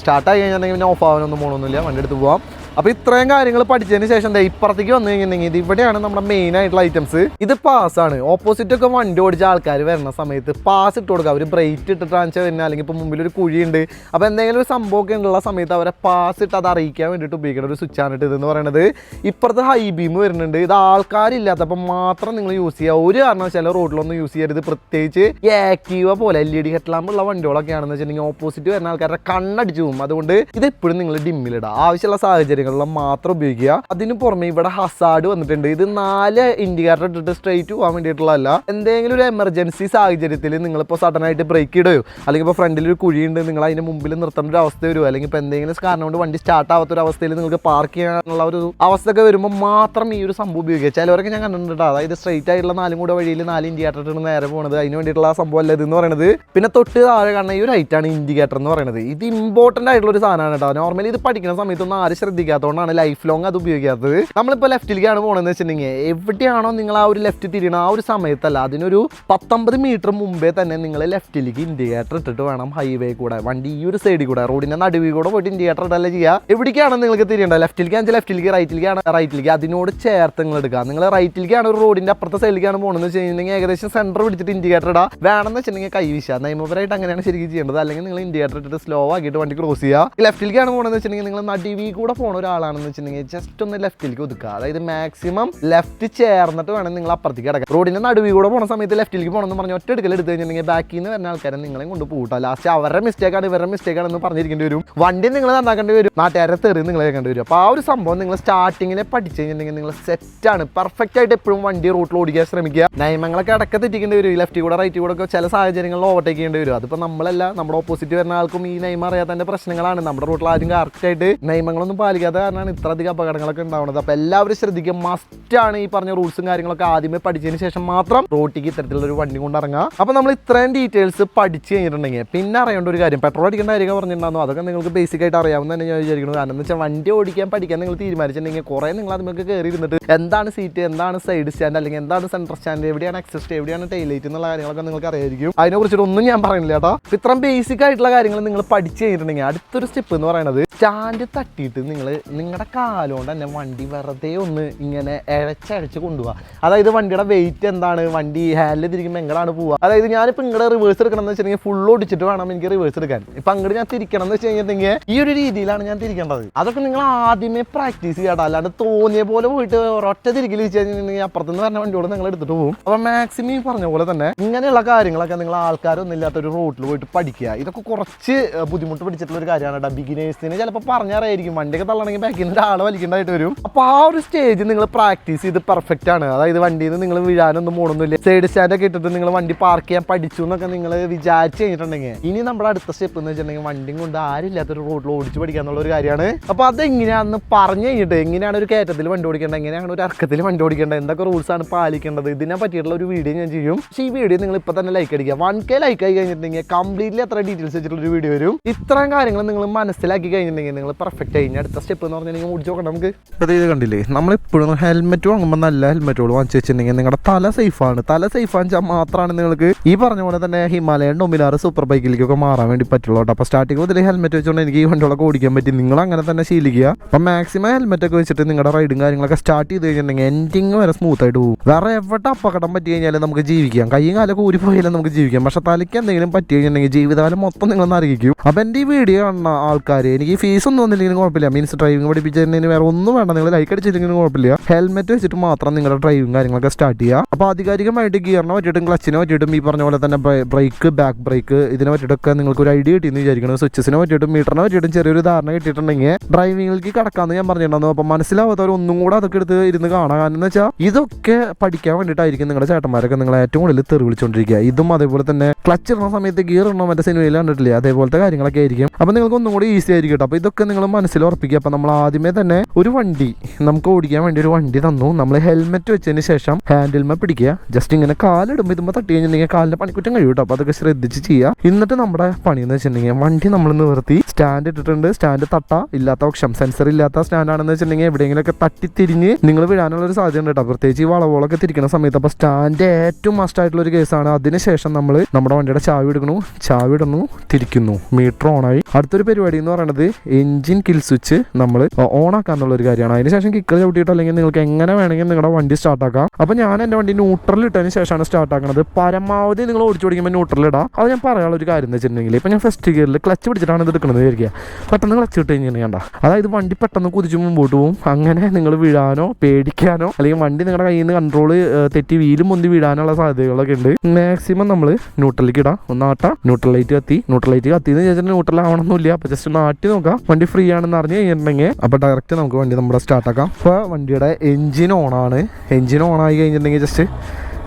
സ്റ്റാർട്ട് ആയി കഴിഞ്ഞിട്ടുണ്ടെങ്കിൽ പിന്നെ ഓഫ് ആവാനൊന്നും പോകണമൊന്നുമില്ല വണ്ടി എടുത്ത് പോവാം. അപ്പോൾ ഇത്രയും കാര്യങ്ങൾ പഠിച്ചതിന് ശേഷം എന്താ ഇപ്പുറത്തേക്ക് വന്നു കഴിഞ്ഞിട്ടുണ്ടെങ്കിൽ ഇത് ഇവിടെയാണ് നമ്മുടെ മെയിൻ ആയിട്ടുള്ള ഐറ്റംസ് ഇത് പാസ് ആണ്. ഓപ്പോസിറ്റ് ഒക്കെ വണ്ടി ഓടിച്ച ആൾക്കാർ വരുന്ന സമയത്ത് പാസ് ഇട്ട് കൊടുക്കുക. അവർ ബ്രേക്ക് ഇട്ടിട്ടാണ് വരുന്ന അല്ലെങ്കിൽ ഇപ്പോൾ മുമ്പിൽ ഒരു കുഴിയുണ്ട്. അപ്പോൾ എന്തെങ്കിലും ഒരു സംഭവം ഒക്കെ ഉള്ള സമയത്ത് അവരെ പാസ് ഇട്ട് അത് അറിയിക്കാൻ വേണ്ടിയിട്ട് ഉപയോഗിക്കുന്ന ഒരു സ്വിച്ച് ആണ് ഇതെന്ന് പറയുന്നത് ഇപ്പുറത്ത് ഹൈ ബീം വരുന്നുണ്ട്. ഇത് ആൾക്കാരില്ലാത്തപ്പോൾ മാത്രം നിങ്ങൾ യൂസ് ചെയ്യുക. ഒരു കാരണവശാലും റോഡിലൊന്നും യൂസ് ചെയ്യരുത്. പ്രത്യേകിച്ച് ആക്റ്റീവ പോലെ എൽ ഇ ഡി ഹെഡ്ലാമ്പുള്ള വണ്ടികളൊക്കെ ആണെന്ന് വെച്ചിട്ടുണ്ടെങ്കിൽ ഓപ്പോസിറ്റ് വരുന്ന ആൾക്കാരുടെ കണ്ണടിച്ചു പോകും. അതുകൊണ്ട് ഇത് എപ്പോഴും നിങ്ങൾ ഡിമ്മിലിടുക ആവശ്യമുള്ള സാഹചര്യങ്ങളിൽ മാത്രം ഉപയോഗിക്കുക. അതിന് പുറമെ ഇവിടെ ഹസാഡ് വന്നിട്ടുണ്ട്. ഇത് നാല് ഇൻഡിക്കേറ്റർ ഇട്ടിട്ട് സ്ട്രേറ്റ് പോകാൻ വേണ്ടിയിട്ടുള്ളതല്ല. എന്തെങ്കിലും ഒരു എമർജൻസി സാഹചര്യത്തിൽ നിങ്ങളിപ്പോൾ സഡൻ ആയിട്ട് ബ്രേക്ക് ഇടുകയോ അല്ലെങ്കിൽ ഇപ്പോൾ ഫ്രണ്ടിൽ ഒരു കുഴിയുണ്ട് നിങ്ങൾ അതിന് മുമ്പിൽ നിർത്തേണ്ട ഒരു അവസ്ഥ വരുമോ അല്ലെങ്കിൽ ഇപ്പോൾ എന്തെങ്കിലും കാരണം കൊണ്ട് വണ്ടി സ്റ്റാർട്ട് ആവാത്ത ഒരു അവസ്ഥയിൽ നിങ്ങൾക്ക് പാർക്ക് ചെയ്യാനുള്ള ഒരു അവസ്ഥയൊക്കെ വരുമ്പോൾ മാത്രം ഈ ഒരു സംഭവം ഉപയോഗിക്കുക. ചിലവരൊക്കെ ഞാൻ കണ്ടിട്ടുണ്ട് ട്ടോ. അതായത് സ്ട്രേറ്റ് ആയിട്ടുള്ള നാലും കൂടെ വഴിയിൽ നാല് ഇൻഡിക്കേറ്റർ ഇട്ട് നേരെ പോകുന്നത് അതിന് വേണ്ടിയിട്ടുള്ള സംഭവം അല്ല ഇതെന്ന് പറയുന്നത് പിന്നെ തൊട്ട് താഴെ കാണുന്ന ഈ ഒരു ഹൈറ്റാണ് ഇൻഡിക്കേറ്റർ എന്ന് പറയുന്നത് ഇത് ഇമ്പോർട്ടന്റ് ആയിട്ടുള്ള ഒരു സാധനമാണ് കേട്ടോ നോർമലി ഇത് പഠിക്കുന്ന സമയത്തൊന്നും ആരും ശ്രദ്ധിക്കാത്തതുകൊണ്ടാണ് ലൈഫ് ലോങ് അത് ഉപയോഗിക്കാത്തത്. നമ്മളിപ്പോൾ ലെഫ്റ്റിലേക്കാണ് പോകണമെന്ന് വെച്ചിട്ടുണ്ടെങ്കിൽ എവിടെയാണോ നിങ്ങൾ ആ ഒരു ലെഫ്റ്റ് തിരിയണം ആ ഒരു സമയത്തല്ല അതിനൊരു പത്തൊമ്പത് മീറ്റർ മുമ്പേ തന്നെ നിങ്ങൾ ലെഫ്റ്റിലേക്ക് ഇൻഡിക്കേറ്റർ ഇട്ടിട്ട് വേണം ഹൈവേ കൂടെ വണ്ടി ഈ ഒരു സൈഡിൽ കൂടെ റോഡിന്റെ നടുവിൽ കൂടെ പോയിട്ട് ഇൻഡിക്കേറ്റർ ഇടല്ല ചെയ്യുക എവിടേക്കാണ് നിങ്ങൾക്ക് തിരിയേണ്ടത്? ലെഫ്റ്റിലേക്ക് ആണെങ്കിൽ ലെഫ്റ്റിലേക്ക് റൈറ്റിലേക്കാണ് റൈറ്റിലേക്ക് അതിനോട് ചേർത്ത് നിങ്ങൾ എടുക്കുക. നിങ്ങൾ റൈറ്റിലേക്കാണ് ഒരു റോഡിന്റെ അപ്പുറത്തെ സൈഡിലേക്കാണ് പോകണമെന്ന് വെച്ച് കഴിഞ്ഞിട്ടുണ്ടെങ്കിൽ ഏകദേശം സെന്റർ പിടിച്ചിട്ട് ഇൻഡിക്കേറ്റർ ഇടാം. വേണമെന്ന് വെച്ചിട്ടുണ്ടെങ്കിൽ കൈ വീശുക. നിയമപരമായിട്ട് അങ്ങനെയാണ് ശരിക്കും ചെയ്യേണ്ടത്. അല്ലെങ്കിൽ നിങ്ങൾ ഇൻഡിക്കേറ്റർ ഇട്ടിട്ട് സ്ലോ ആക്കിയിട്ട് വണ്ടി ക്രോസ് ചെയ്യുക. ലെഫ്റ്റിലേക്കാണ് പോകണമെന്ന് വെച്ചിട്ടുണ്ടെങ്കിൽ നിങ്ങൾ നടുവിൽ കൂടെ പോണ ഒരാളാണെന്ന് വെച്ചിട്ടുണ്ടെങ്കിൽ ജസ്റ്റ് ഒന്ന് ലെഫ്റ്റിലേക്ക് ഒതുക്കുക. അതായത് മാക്സിമം ലെഫ്റ്റ് ചേർന്നിട്ട് വേണം നിങ്ങൾ അപ്പുറത്തേക്ക് കിടക്കുക റോഡിന്റെ നടുവിൽ കൂടെ പോണ സമയത്ത് ലെഫ്റ്റിലേക്ക് പോകണം എന്ന് പറഞ്ഞ് ഒറ്റ എടുക്കൽ എടുത്ത് കഴിഞ്ഞിട്ടുണ്ടെങ്കിൽ ബാക്കിൽ നിന്ന് വരുന്ന ആൾക്കാരെ നിങ്ങളെ കൊണ്ട് പോകട്ടോ ലാസ്റ്റ് അവരുടെ മിസ്റ്റേക്ക് ആണ് ഇവരുടെ മിസ്റ്റേക്ക് ആണെന്ന് പറഞ്ഞിരിക്കേണ്ടി വരും. വണ്ടി നിങ്ങൾ നന്നാക്കേണ്ടി വരും. നാട്ടുകാരെ തെറി നിങ്ങൾ കേൾക്കേണ്ടി വരും. അപ്പോൾ ആ ഒരു സംഭവം നിങ്ങൾ സ്റ്റാർട്ടിങ്ങിൽ പഠിച്ചു കഴിഞ്ഞിട്ടുണ്ടെങ്കിൽ നിങ്ങൾ സെറ്റാണ് പെർഫെക്റ്റ് ആയിട്ട് എപ്പോഴും വണ്ടി റൂട്ടിൽ ഓടിക്കാൻ ശ്രമിക്കുക. നിയമങ്ങളൊക്കെ അടക്കം തെറ്റിക്കേണ്ടി വരും. ലെഫ്റ്റ് കൂടെ റൈറ്റ് കൂടെ ഒക്കെ ചില സാഹചര്യങ്ങളിൽ ഓവർടേക്ക് ചെയ്യേണ്ടി വരും. അതിപ്പോൾ നമ്മളല്ല നമ്മുടെ ഓപ്പോസിറ്റ് വരുന്ന ആൾക്കും ഈ അറിയാത്തതിന്റെ പ്രശ്നങ്ങളാണ്. നമ്മുടെ റൂട്ടിൽ ആരും കറക്റ്റ് ആയിട്ട് നിയമങ്ങളൊന്നും പാലിക്കാത്ത കാരണമാണ് ഇത്ര അധികം അപകടങ്ങളൊക്കെ ഉണ്ടാവുന്നത്. അപ്പോൾ എല്ലാവരും ശ്രദ്ധിക്കുക. മസ്റ്റാണ് ഈ പറഞ്ഞ റൂൾസും കാര്യങ്ങളൊക്കെ ആദ്യമേ പഠിച്ചതിന് ശേഷം മാത്രം റോട്ടിക്ക് ഇത്തരത്തിലുള്ള ഒരു വണ്ടി കൊണ്ട് ഇറങ്ങുക അപ്പോൾ നമ്മൾ ഇത്രയും ഡീറ്റെയിൽസ് പഠിച്ചു കഴിഞ്ഞിട്ടുണ്ടെങ്കിൽ പിന്നെ അറിയേണ്ട ഒരു കാര്യം പെട്രോൾ അടിക്കേണ്ട കാര്യം പറഞ്ഞിട്ടുണ്ടായിരുന്നു. അതൊക്കെ നിങ്ങൾക്ക് ബേസിക് ആയിട്ട് അറിയാമെന്ന് തന്നെ ഞാൻ വിചാരിക്കുന്നത് കാരണം എന്ന് വെച്ചാൽ വണ്ടി ഓടിക്കാൻ പഠിക്കാൻ നിങ്ങൾ തീരുമാനിച്ചിട്ടുണ്ടെങ്കിൽ കുറേ നിങ്ങൾ അതിലേക്ക് കയറി ഇരുന്നിട്ട് എന്താണ് സീറ്റ് എന്താണ് സൈഡ് സ്റ്റാൻഡ് അല്ലെങ്കിൽ എന്താണ് സെൻട്രൽ സ്റ്റാൻഡ് എവിടെയാണ് എക്സസ്റ്റ് എവിടെയാണ് ടൈലൈറ്റ് എന്നുള്ള കാര്യങ്ങളൊക്കെ നിങ്ങൾക്ക് അറിയായിരിക്കും. അതിനെ കുറിച്ചിട്ട് ഒന്നും ഞാൻ പറയുന്നില്ല കേട്ടോ. ഇത്രയും ബേസിക് ആയിട്ടുള്ള കാര്യങ്ങൾ നിങ്ങൾ പഠിച്ചു കഴിഞ്ഞിട്ടുണ്ടെങ്കിൽ അടുത്തൊരു സ്റ്റെപ്പ് എന്ന് പറയുന്നത് സ്റ്റാൻഡ് തട്ടിയിട്ട് നിങ്ങൾ നിങ്ങളുടെ കാലുകൊണ്ട് തന്നെ വണ്ടി വെറുതെ ഒന്ന് ഇങ്ങനെ ഇഴച്ചഴച്ച് കൊണ്ടുപോകുക അതായത് വണ്ടിയുടെ വെയിറ്റ് എന്താണ്? വണ്ടി ഹാൻഡിൽ തിരിക്കുമ്പോൾ എങ്ങനെയാണ് പോവുക അതായത് ഞാനിപ്പോൾ ഇങ്ങടെ റിവേഴ്സ് എടുക്കണം എന്ന് വെച്ചിട്ടുണ്ടെങ്കിൽ ഫുൾ ഓടിച്ചിട്ട് വേണം എനിക്ക് റിവേഴ്സ് എടുക്കാൻ. ഇപ്പം അങ്ങോട്ട് ഞാൻ തിരിക്കണം എന്ന് വെച്ച് കഴിഞ്ഞിട്ടുണ്ടെങ്കിൽ ഈ ഒരു രീതിയിലാണ് ഞാൻ തിരിക്കേണ്ടത്. അതൊക്കെ നിങ്ങൾ ആദ്യമേ പ്രാക്ടീസ് ചെയ്യാടാ അല്ലാണ്ട് തോന്നിയ പോലെ പോയിട്ട് ഒരൊറ്റ തിരിക്കൽ വെച്ച് കഴിഞ്ഞിട്ടുണ്ടെങ്കിൽ അപ്പുറത്തുനിന്ന് വരുന്ന വണ്ടിയോട് നിങ്ങൾ എടുത്തിട്ട് പോകും അപ്പം മാക്സിമം ഈ പറഞ്ഞ പോലെ തന്നെ ഇങ്ങനെയുള്ള കാര്യങ്ങളൊക്കെ നിങ്ങൾ ആൾക്കാരൊന്നും ഇല്ലാത്ത ഒരു റോട്ടിൽ പോയിട്ട് പഠിക്കുക. ഇതൊക്കെ കുറച്ച് ബുദ്ധിമുട്ട് പിടിച്ചിട്ടുള്ള ഒരു കാര്യമാണ് കേട്ടോ ബിഗിനേഴ്സിന് ചിലപ്പോൾ പറഞ്ഞറിയായിരിക്കും വണ്ടിയൊക്കെ തള്ളണ വലിക്കണമെങ്കിൽ ബാക്കിൽ നിന്ന് ഒരാൾ വലിക്കേണ്ടതായിട്ട് വരും. അപ്പോൾ ആ ഒരു സ്റ്റേജ് നിങ്ങൾ പ്രാക്ടീസ് ചെയ്ത് പെർഫെക്റ്റ് ആണ്. അതായത് വണ്ടിയിൽ നിന്ന് നിങ്ങൾ വീഴാനൊന്നും പോകണമെന്നില്ല സൈഡ് സ്റ്റാൻഡ് ഒക്കെ ഇട്ടിട്ട് നിങ്ങൾ വണ്ടി പാർക്ക് ചെയ്യാൻ പഠിച്ചു എന്നൊക്കെ നിങ്ങൾ വിചാരിച്ച് കഴിഞ്ഞിട്ടുണ്ടെങ്കിൽ ഇനി നമ്മുടെ അടുത്ത സ്റ്റെപ്പ് എന്ന് വെച്ചിട്ടുണ്ടെങ്കിൽ വണ്ടിയും കൊണ്ട് ആരില്ലാത്തൊരു റോഡിൽ ഓടിച്ച് പഠിക്കാന്നുള്ള ഒരു കാര്യമാണ്. അപ്പോൾ അതെങ്ങനെയാണെന്ന് പറഞ്ഞു കഴിഞ്ഞിട്ട് എങ്ങനെയാണ് ഒരു കയറ്റത്തിൽ വണ്ടി ഓടിക്കേണ്ടത്? എങ്ങനെയാണ് ഒരു അർക്കത്തിൽ വണ്ടി ഓടിക്കേണ്ടത്? എന്തൊക്കെ റൂൾസ് ആണ് പാലിക്കേണ്ടത്? ഇതിനെ പറ്റിയിട്ടുള്ള ഒരു വീഡിയോ ഞാൻ ചെയ്യും. പക്ഷേ ഈ വീഡിയോ നിങ്ങൾ ഇപ്പോൾ തന്നെ ലൈക്ക് അടിക്കുക. വൺ കെ ലൈക്ക് ആയി കഴിഞ്ഞിട്ടുണ്ടെങ്കിൽ കംപ്ലീറ്റ്ലി അത്ര ഡീറ്റെയിൽസ് വെച്ചിട്ടുള്ള ഒരു വീഡിയോ വരും. ഇത്രയും കാര്യങ്ങൾ നിങ്ങൾ മനസ്സിലാക്കി കഴിഞ്ഞിട്ടുണ്ടെങ്കിൽ നിങ്ങൾ പെർഫെക്റ്റ് ആയി അടുത്ത സ്റ്റെപ്പ് എന്ന് പറഞ്ഞാൽ നിങ്ങൾ ഓടിച്ചു നോക്കണം നമുക്ക്. അത് ഇത് കണ്ടില്ലേ? നമ്മളിപ്പോഴും ഹെൽമെറ്റ് വാങ്ങുമ്പോൾ നല്ല ഹെൽമെറ്റുകൾ വാങ്ങിച്ചു വെച്ചിട്ടുണ്ടെങ്കിൽ നിങ്ങളുടെ തല സേഫ് ആണ്. തല സേഫ് വെച്ചാൽ മാത്രമാണ് നിങ്ങൾക്ക് ഈ പറഞ്ഞ പോലെ തന്നെ ഹിമാലയൻ ഡൊമിനാർ സൂപ്പർ ബൈക്കിലേക്കൊക്കെ മാറാൻ വേണ്ടി പറ്റുള്ളൂ കേട്ടോ. അപ്പോൾ സ്റ്റാർട്ടിങ് മുതൽ ഹെൽമെറ്റ് വെച്ചുകൊണ്ട് എനിക്ക് ഈ വണ്ടികളൊക്കെ ഓടിക്കാൻ പറ്റി. നിങ്ങൾ അങ്ങനെ തന്നെ ശീലിക്കുക. അപ്പം മാക്സിമം ഹെൽമെറ്റ് ഒക്കെ വെച്ചിട്ട് നിങ്ങളുടെ റൈഡും കാര്യങ്ങളൊക്കെ സ്റ്റാർട്ട് ചെയ്ത് കഴിഞ്ഞിട്ടുണ്ടെങ്കിൽ എൻഡിങ് വരെ സ്മൂത്ത് ആയിട്ട് പോകും. വേറെ എവിടെ അപകടം പറ്റി കഴിഞ്ഞാൽ നമുക്ക് ജീവിക്കാം. കൈയും കാലൊക്കെ ഊരി പോയാലും നമുക്ക് ജീവിക്കാം. പക്ഷെ തലയ്ക്ക് എന്തെങ്കിലും പറ്റി കഴിഞ്ഞിട്ടുണ്ടെങ്കിൽ ജീവിതകാലം മൊത്തം നിങ്ങൾ അറിയിക്കും അപ്പം എന്റെ ഈ വീഡിയോ കാണുന്ന ആൾക്കാർ എനിക്ക് ഫീസ് ഒന്നും വന്നില്ലെങ്കിലും കുഴപ്പമില്ല. മീൻസ് ഡ്രൈവിംഗ് പഠിപ്പിച്ചതിന് വേറെ ഒന്നും വേണ്ട. നിങ്ങൾ ലൈക്ക് അടിച്ചില്ലെങ്കിലും കുഴപ്പമില്ല. ഹെൽമെറ്റ് വെച്ചിട്ട് മാത്രം നിങ്ങളുടെ ഡ്രൈവിംഗ് കാര്യങ്ങളൊക്കെ സ്റ്റാർട്ട് ചെയ്യുക. അപ്പോൾ ആധികാരികമായിട്ട് ഗിയറിനെ പറ്റിയിട്ടും ക്ലച്ചിനെ പറ്റിയിട്ടും ഈ പറഞ്ഞ പോലെ തന്നെ ബ്രേക്ക് ബാക്ക് ബ്രേക്ക് ഇതിനെ പറ്റിയിട്ടൊക്കെ നിങ്ങൾക്ക് ഒരു ഐഡിയ കിട്ടിയെന്ന് വിചാരിക്കണം സ്വിച്ചസിനെ പറ്റിയിട്ടും മീറ്ററിനെ പറ്റിയിട്ടും ചെറിയൊരു ധാരണ കിട്ടിയിട്ടുണ്ടെങ്കിൽ ഡ്രൈവിംഗിലേക്ക് കടക്കാമെന്ന് ഞാൻ പറഞ്ഞിട്ടുണ്ടായിരുന്നു. അപ്പോൾ മനസ്സിലാവാത്തവർ ഒന്നും കൂടെ അതൊക്കെ എടുത്ത് ഇരുന്ന് കാണാൻ കാരണം എന്ന് വെച്ചാൽ ഇതൊക്കെ പഠിക്കാൻ വേണ്ടിയിട്ടായിരിക്കും നിങ്ങളുടെ ചേട്ടന്മാരൊക്കെ നിങ്ങളെ ഏറ്റവും കൂടുതൽ തെറി വിളിച്ചുകൊണ്ടിരിക്കുക ഇതും അതേപോലെ തന്നെ ക്ലച്ച് ഇടുന്ന സമയത്ത് ഗിയർ ഇടണം മറ്റേ സിനിമയിൽ കണ്ടിട്ടില്ലേ? അതേപോലത്തെ കാര്യങ്ങളൊക്കെ ആയിരിക്കും. അപ്പോൾ നിങ്ങൾക്ക് ഒന്നും കൂടി ഈസി ആയിരിക്കും അപ്പോൾ ഇതൊക്കെ നിങ്ങൾ മനസ്സിൽ ഉറപ്പിക്കുക. അപ്പോൾ നമ്മൾ ആദ്യമേ തന്നെ ഒരു വണ്ടി നമുക്ക് ഓടിക്കാൻ വേണ്ടി ഒരു വണ്ടി തന്നു. നമ്മൾ ഹെൽമെറ്റ് വെച്ചതിന് ശേഷം ഹാൻഡിൽമ പിടിക്കുക. ജസ്റ്റ് ഇങ്ങനെ കാലിടുമ്പോൾ ഇതുമ്പോൾ തട്ടി കഴിഞ്ഞിട്ടുണ്ടെങ്കിൽ കാലിന്റെ പണിക്കുറ്റം കഴിയും കേട്ടോ. അപ്പോൾ അതൊക്കെ ശ്രദ്ധിച്ച് ചെയ്യുക. എന്നിട്ട് നമ്മുടെ പണി എന്ന് വെച്ചിട്ടുണ്ടെങ്കിൽ വണ്ടി നമ്മൾ നിർത്തി. സ്റ്റാൻഡ് ഇട്ടിട്ടുണ്ട്. സ്റ്റാൻഡ് തട്ട. ഇല്ലാത്ത പക്ഷം സെൻസർ ഇല്ലാത്ത സ്റ്റാൻഡ് ആണെന്ന് വെച്ചിട്ടുണ്ടെങ്കിൽ എവിടെയെങ്കിലുമൊക്കെ തട്ടി തിരിഞ്ഞ് നിങ്ങൾ വീഴാനുള്ള ഒരു സാധ്യത ഉണ്ട് കേട്ടോ. പ്രത്യേകിച്ച് ഈ വളവുകളൊക്കെ തിരിക്കുന്ന സമയത്ത് അപ്പോൾ സ്റ്റാൻഡ് ഏറ്റവും മസ്റ്റ് ആയിട്ടുള്ള ഒരു കേസാണ് അതിനുശേഷം നമ്മൾ നമ്മുടെ വണ്ടിയുടെ ചാവി എടുക്കണു ചാവി ഇടുന്നു. തിരിക്കുന്നു. മീറ്റർ ഓണായി അടുത്തൊരു പരിപാടി എന്ന് പറയുന്നത് എഞ്ചിൻ കിൽ സ്വിച്ച് നമ്മൾ ഓൺ എന്നുള്ള ഒരു കാര്യമാണ് അതിനുശേഷം കിക്കർ ചവിട്ടിയിട്ട് അല്ലെങ്കിൽ നിങ്ങൾക്ക് എങ്ങനെ വേണമെങ്കിൽ നിങ്ങളുടെ വണ്ടി സ്റ്റാർട്ട് ആക്കാം. അപ്പോൾ ഞാൻ എന്റെ വണ്ടി ന്യൂട്രലിൽ ഇട്ടതിന് ശേഷമാണ് സ്റ്റാർട്ട് ആക്കുന്നത് പരമാവധി നിങ്ങൾ ഓടിച്ചു ഓടിക്കുമ്പോൾ ന്യൂട്രൽ ഇടാം. അത് ഞാൻ പറയാനുള്ള ഒരു കാര്യം എന്ന് വെച്ചിട്ടുണ്ടെങ്കിൽ ഇപ്പോൾ ഞാൻ ഫസ്റ്റ് ഗിയറിൽ ക്ലച്ച് പിടിച്ചിട്ടാണ് ഇത് എടുക്കുന്നത് വിചാരിക്കുക. പെട്ടെന്ന് ക്ലച്ച് ഇട്ട് കഴിഞ്ഞാൽ അതായത് വണ്ടി പെട്ടെന്ന് കുതിച്ചു മുമ്പോട്ട് പോകും അങ്ങനെ നിങ്ങൾ വീഴാനോ പേടിക്കാനോ അല്ലെങ്കിൽ വണ്ടി നിങ്ങളുടെ കയ്യിൽ നിന്ന് കൺട്രോൾ തെറ്റി വീലും മുന്തി വീഴാനുള്ള സാധ്യതകളൊക്കെ ഉണ്ട്. മാക്സിമം നമ്മൾ ന്യൂട്രലിലേക്ക് ഇടാം. ഒന്ന് ആട്ടാം. ന്യൂട്രൽ ലൈറ്റ് കത്തി. ന്യൂട്രൽ ലൈറ്റ് കത്തി എന്ന് ചോദിച്ചാൽ ന്യൂട്രൽ ആവണമെന്നില്ല അപ്പോൾ ജസ്റ്റ് ഒന്ന് ആട്ടി നോക്കാം. വണ്ടി ഫ്രീ ആണെന്ന് അറിഞ്ഞു കഴിഞ്ഞിട്ടുണ്ടെങ്കിൽ അപ്പോൾ ഡയറക്റ്റ് നമുക്ക് വണ്ടി നമ്മുടെ സ്റ്റാർട്ട് ആക്കാം. അപ്പോൾ വണ്ടിയുടെ എഞ്ചിൻ ആണ്. എഞ്ചിൻ ഓൺ ആയി കഴിഞ്ഞിട്ടുണ്ടെങ്കിൽ ജസ്റ്റ്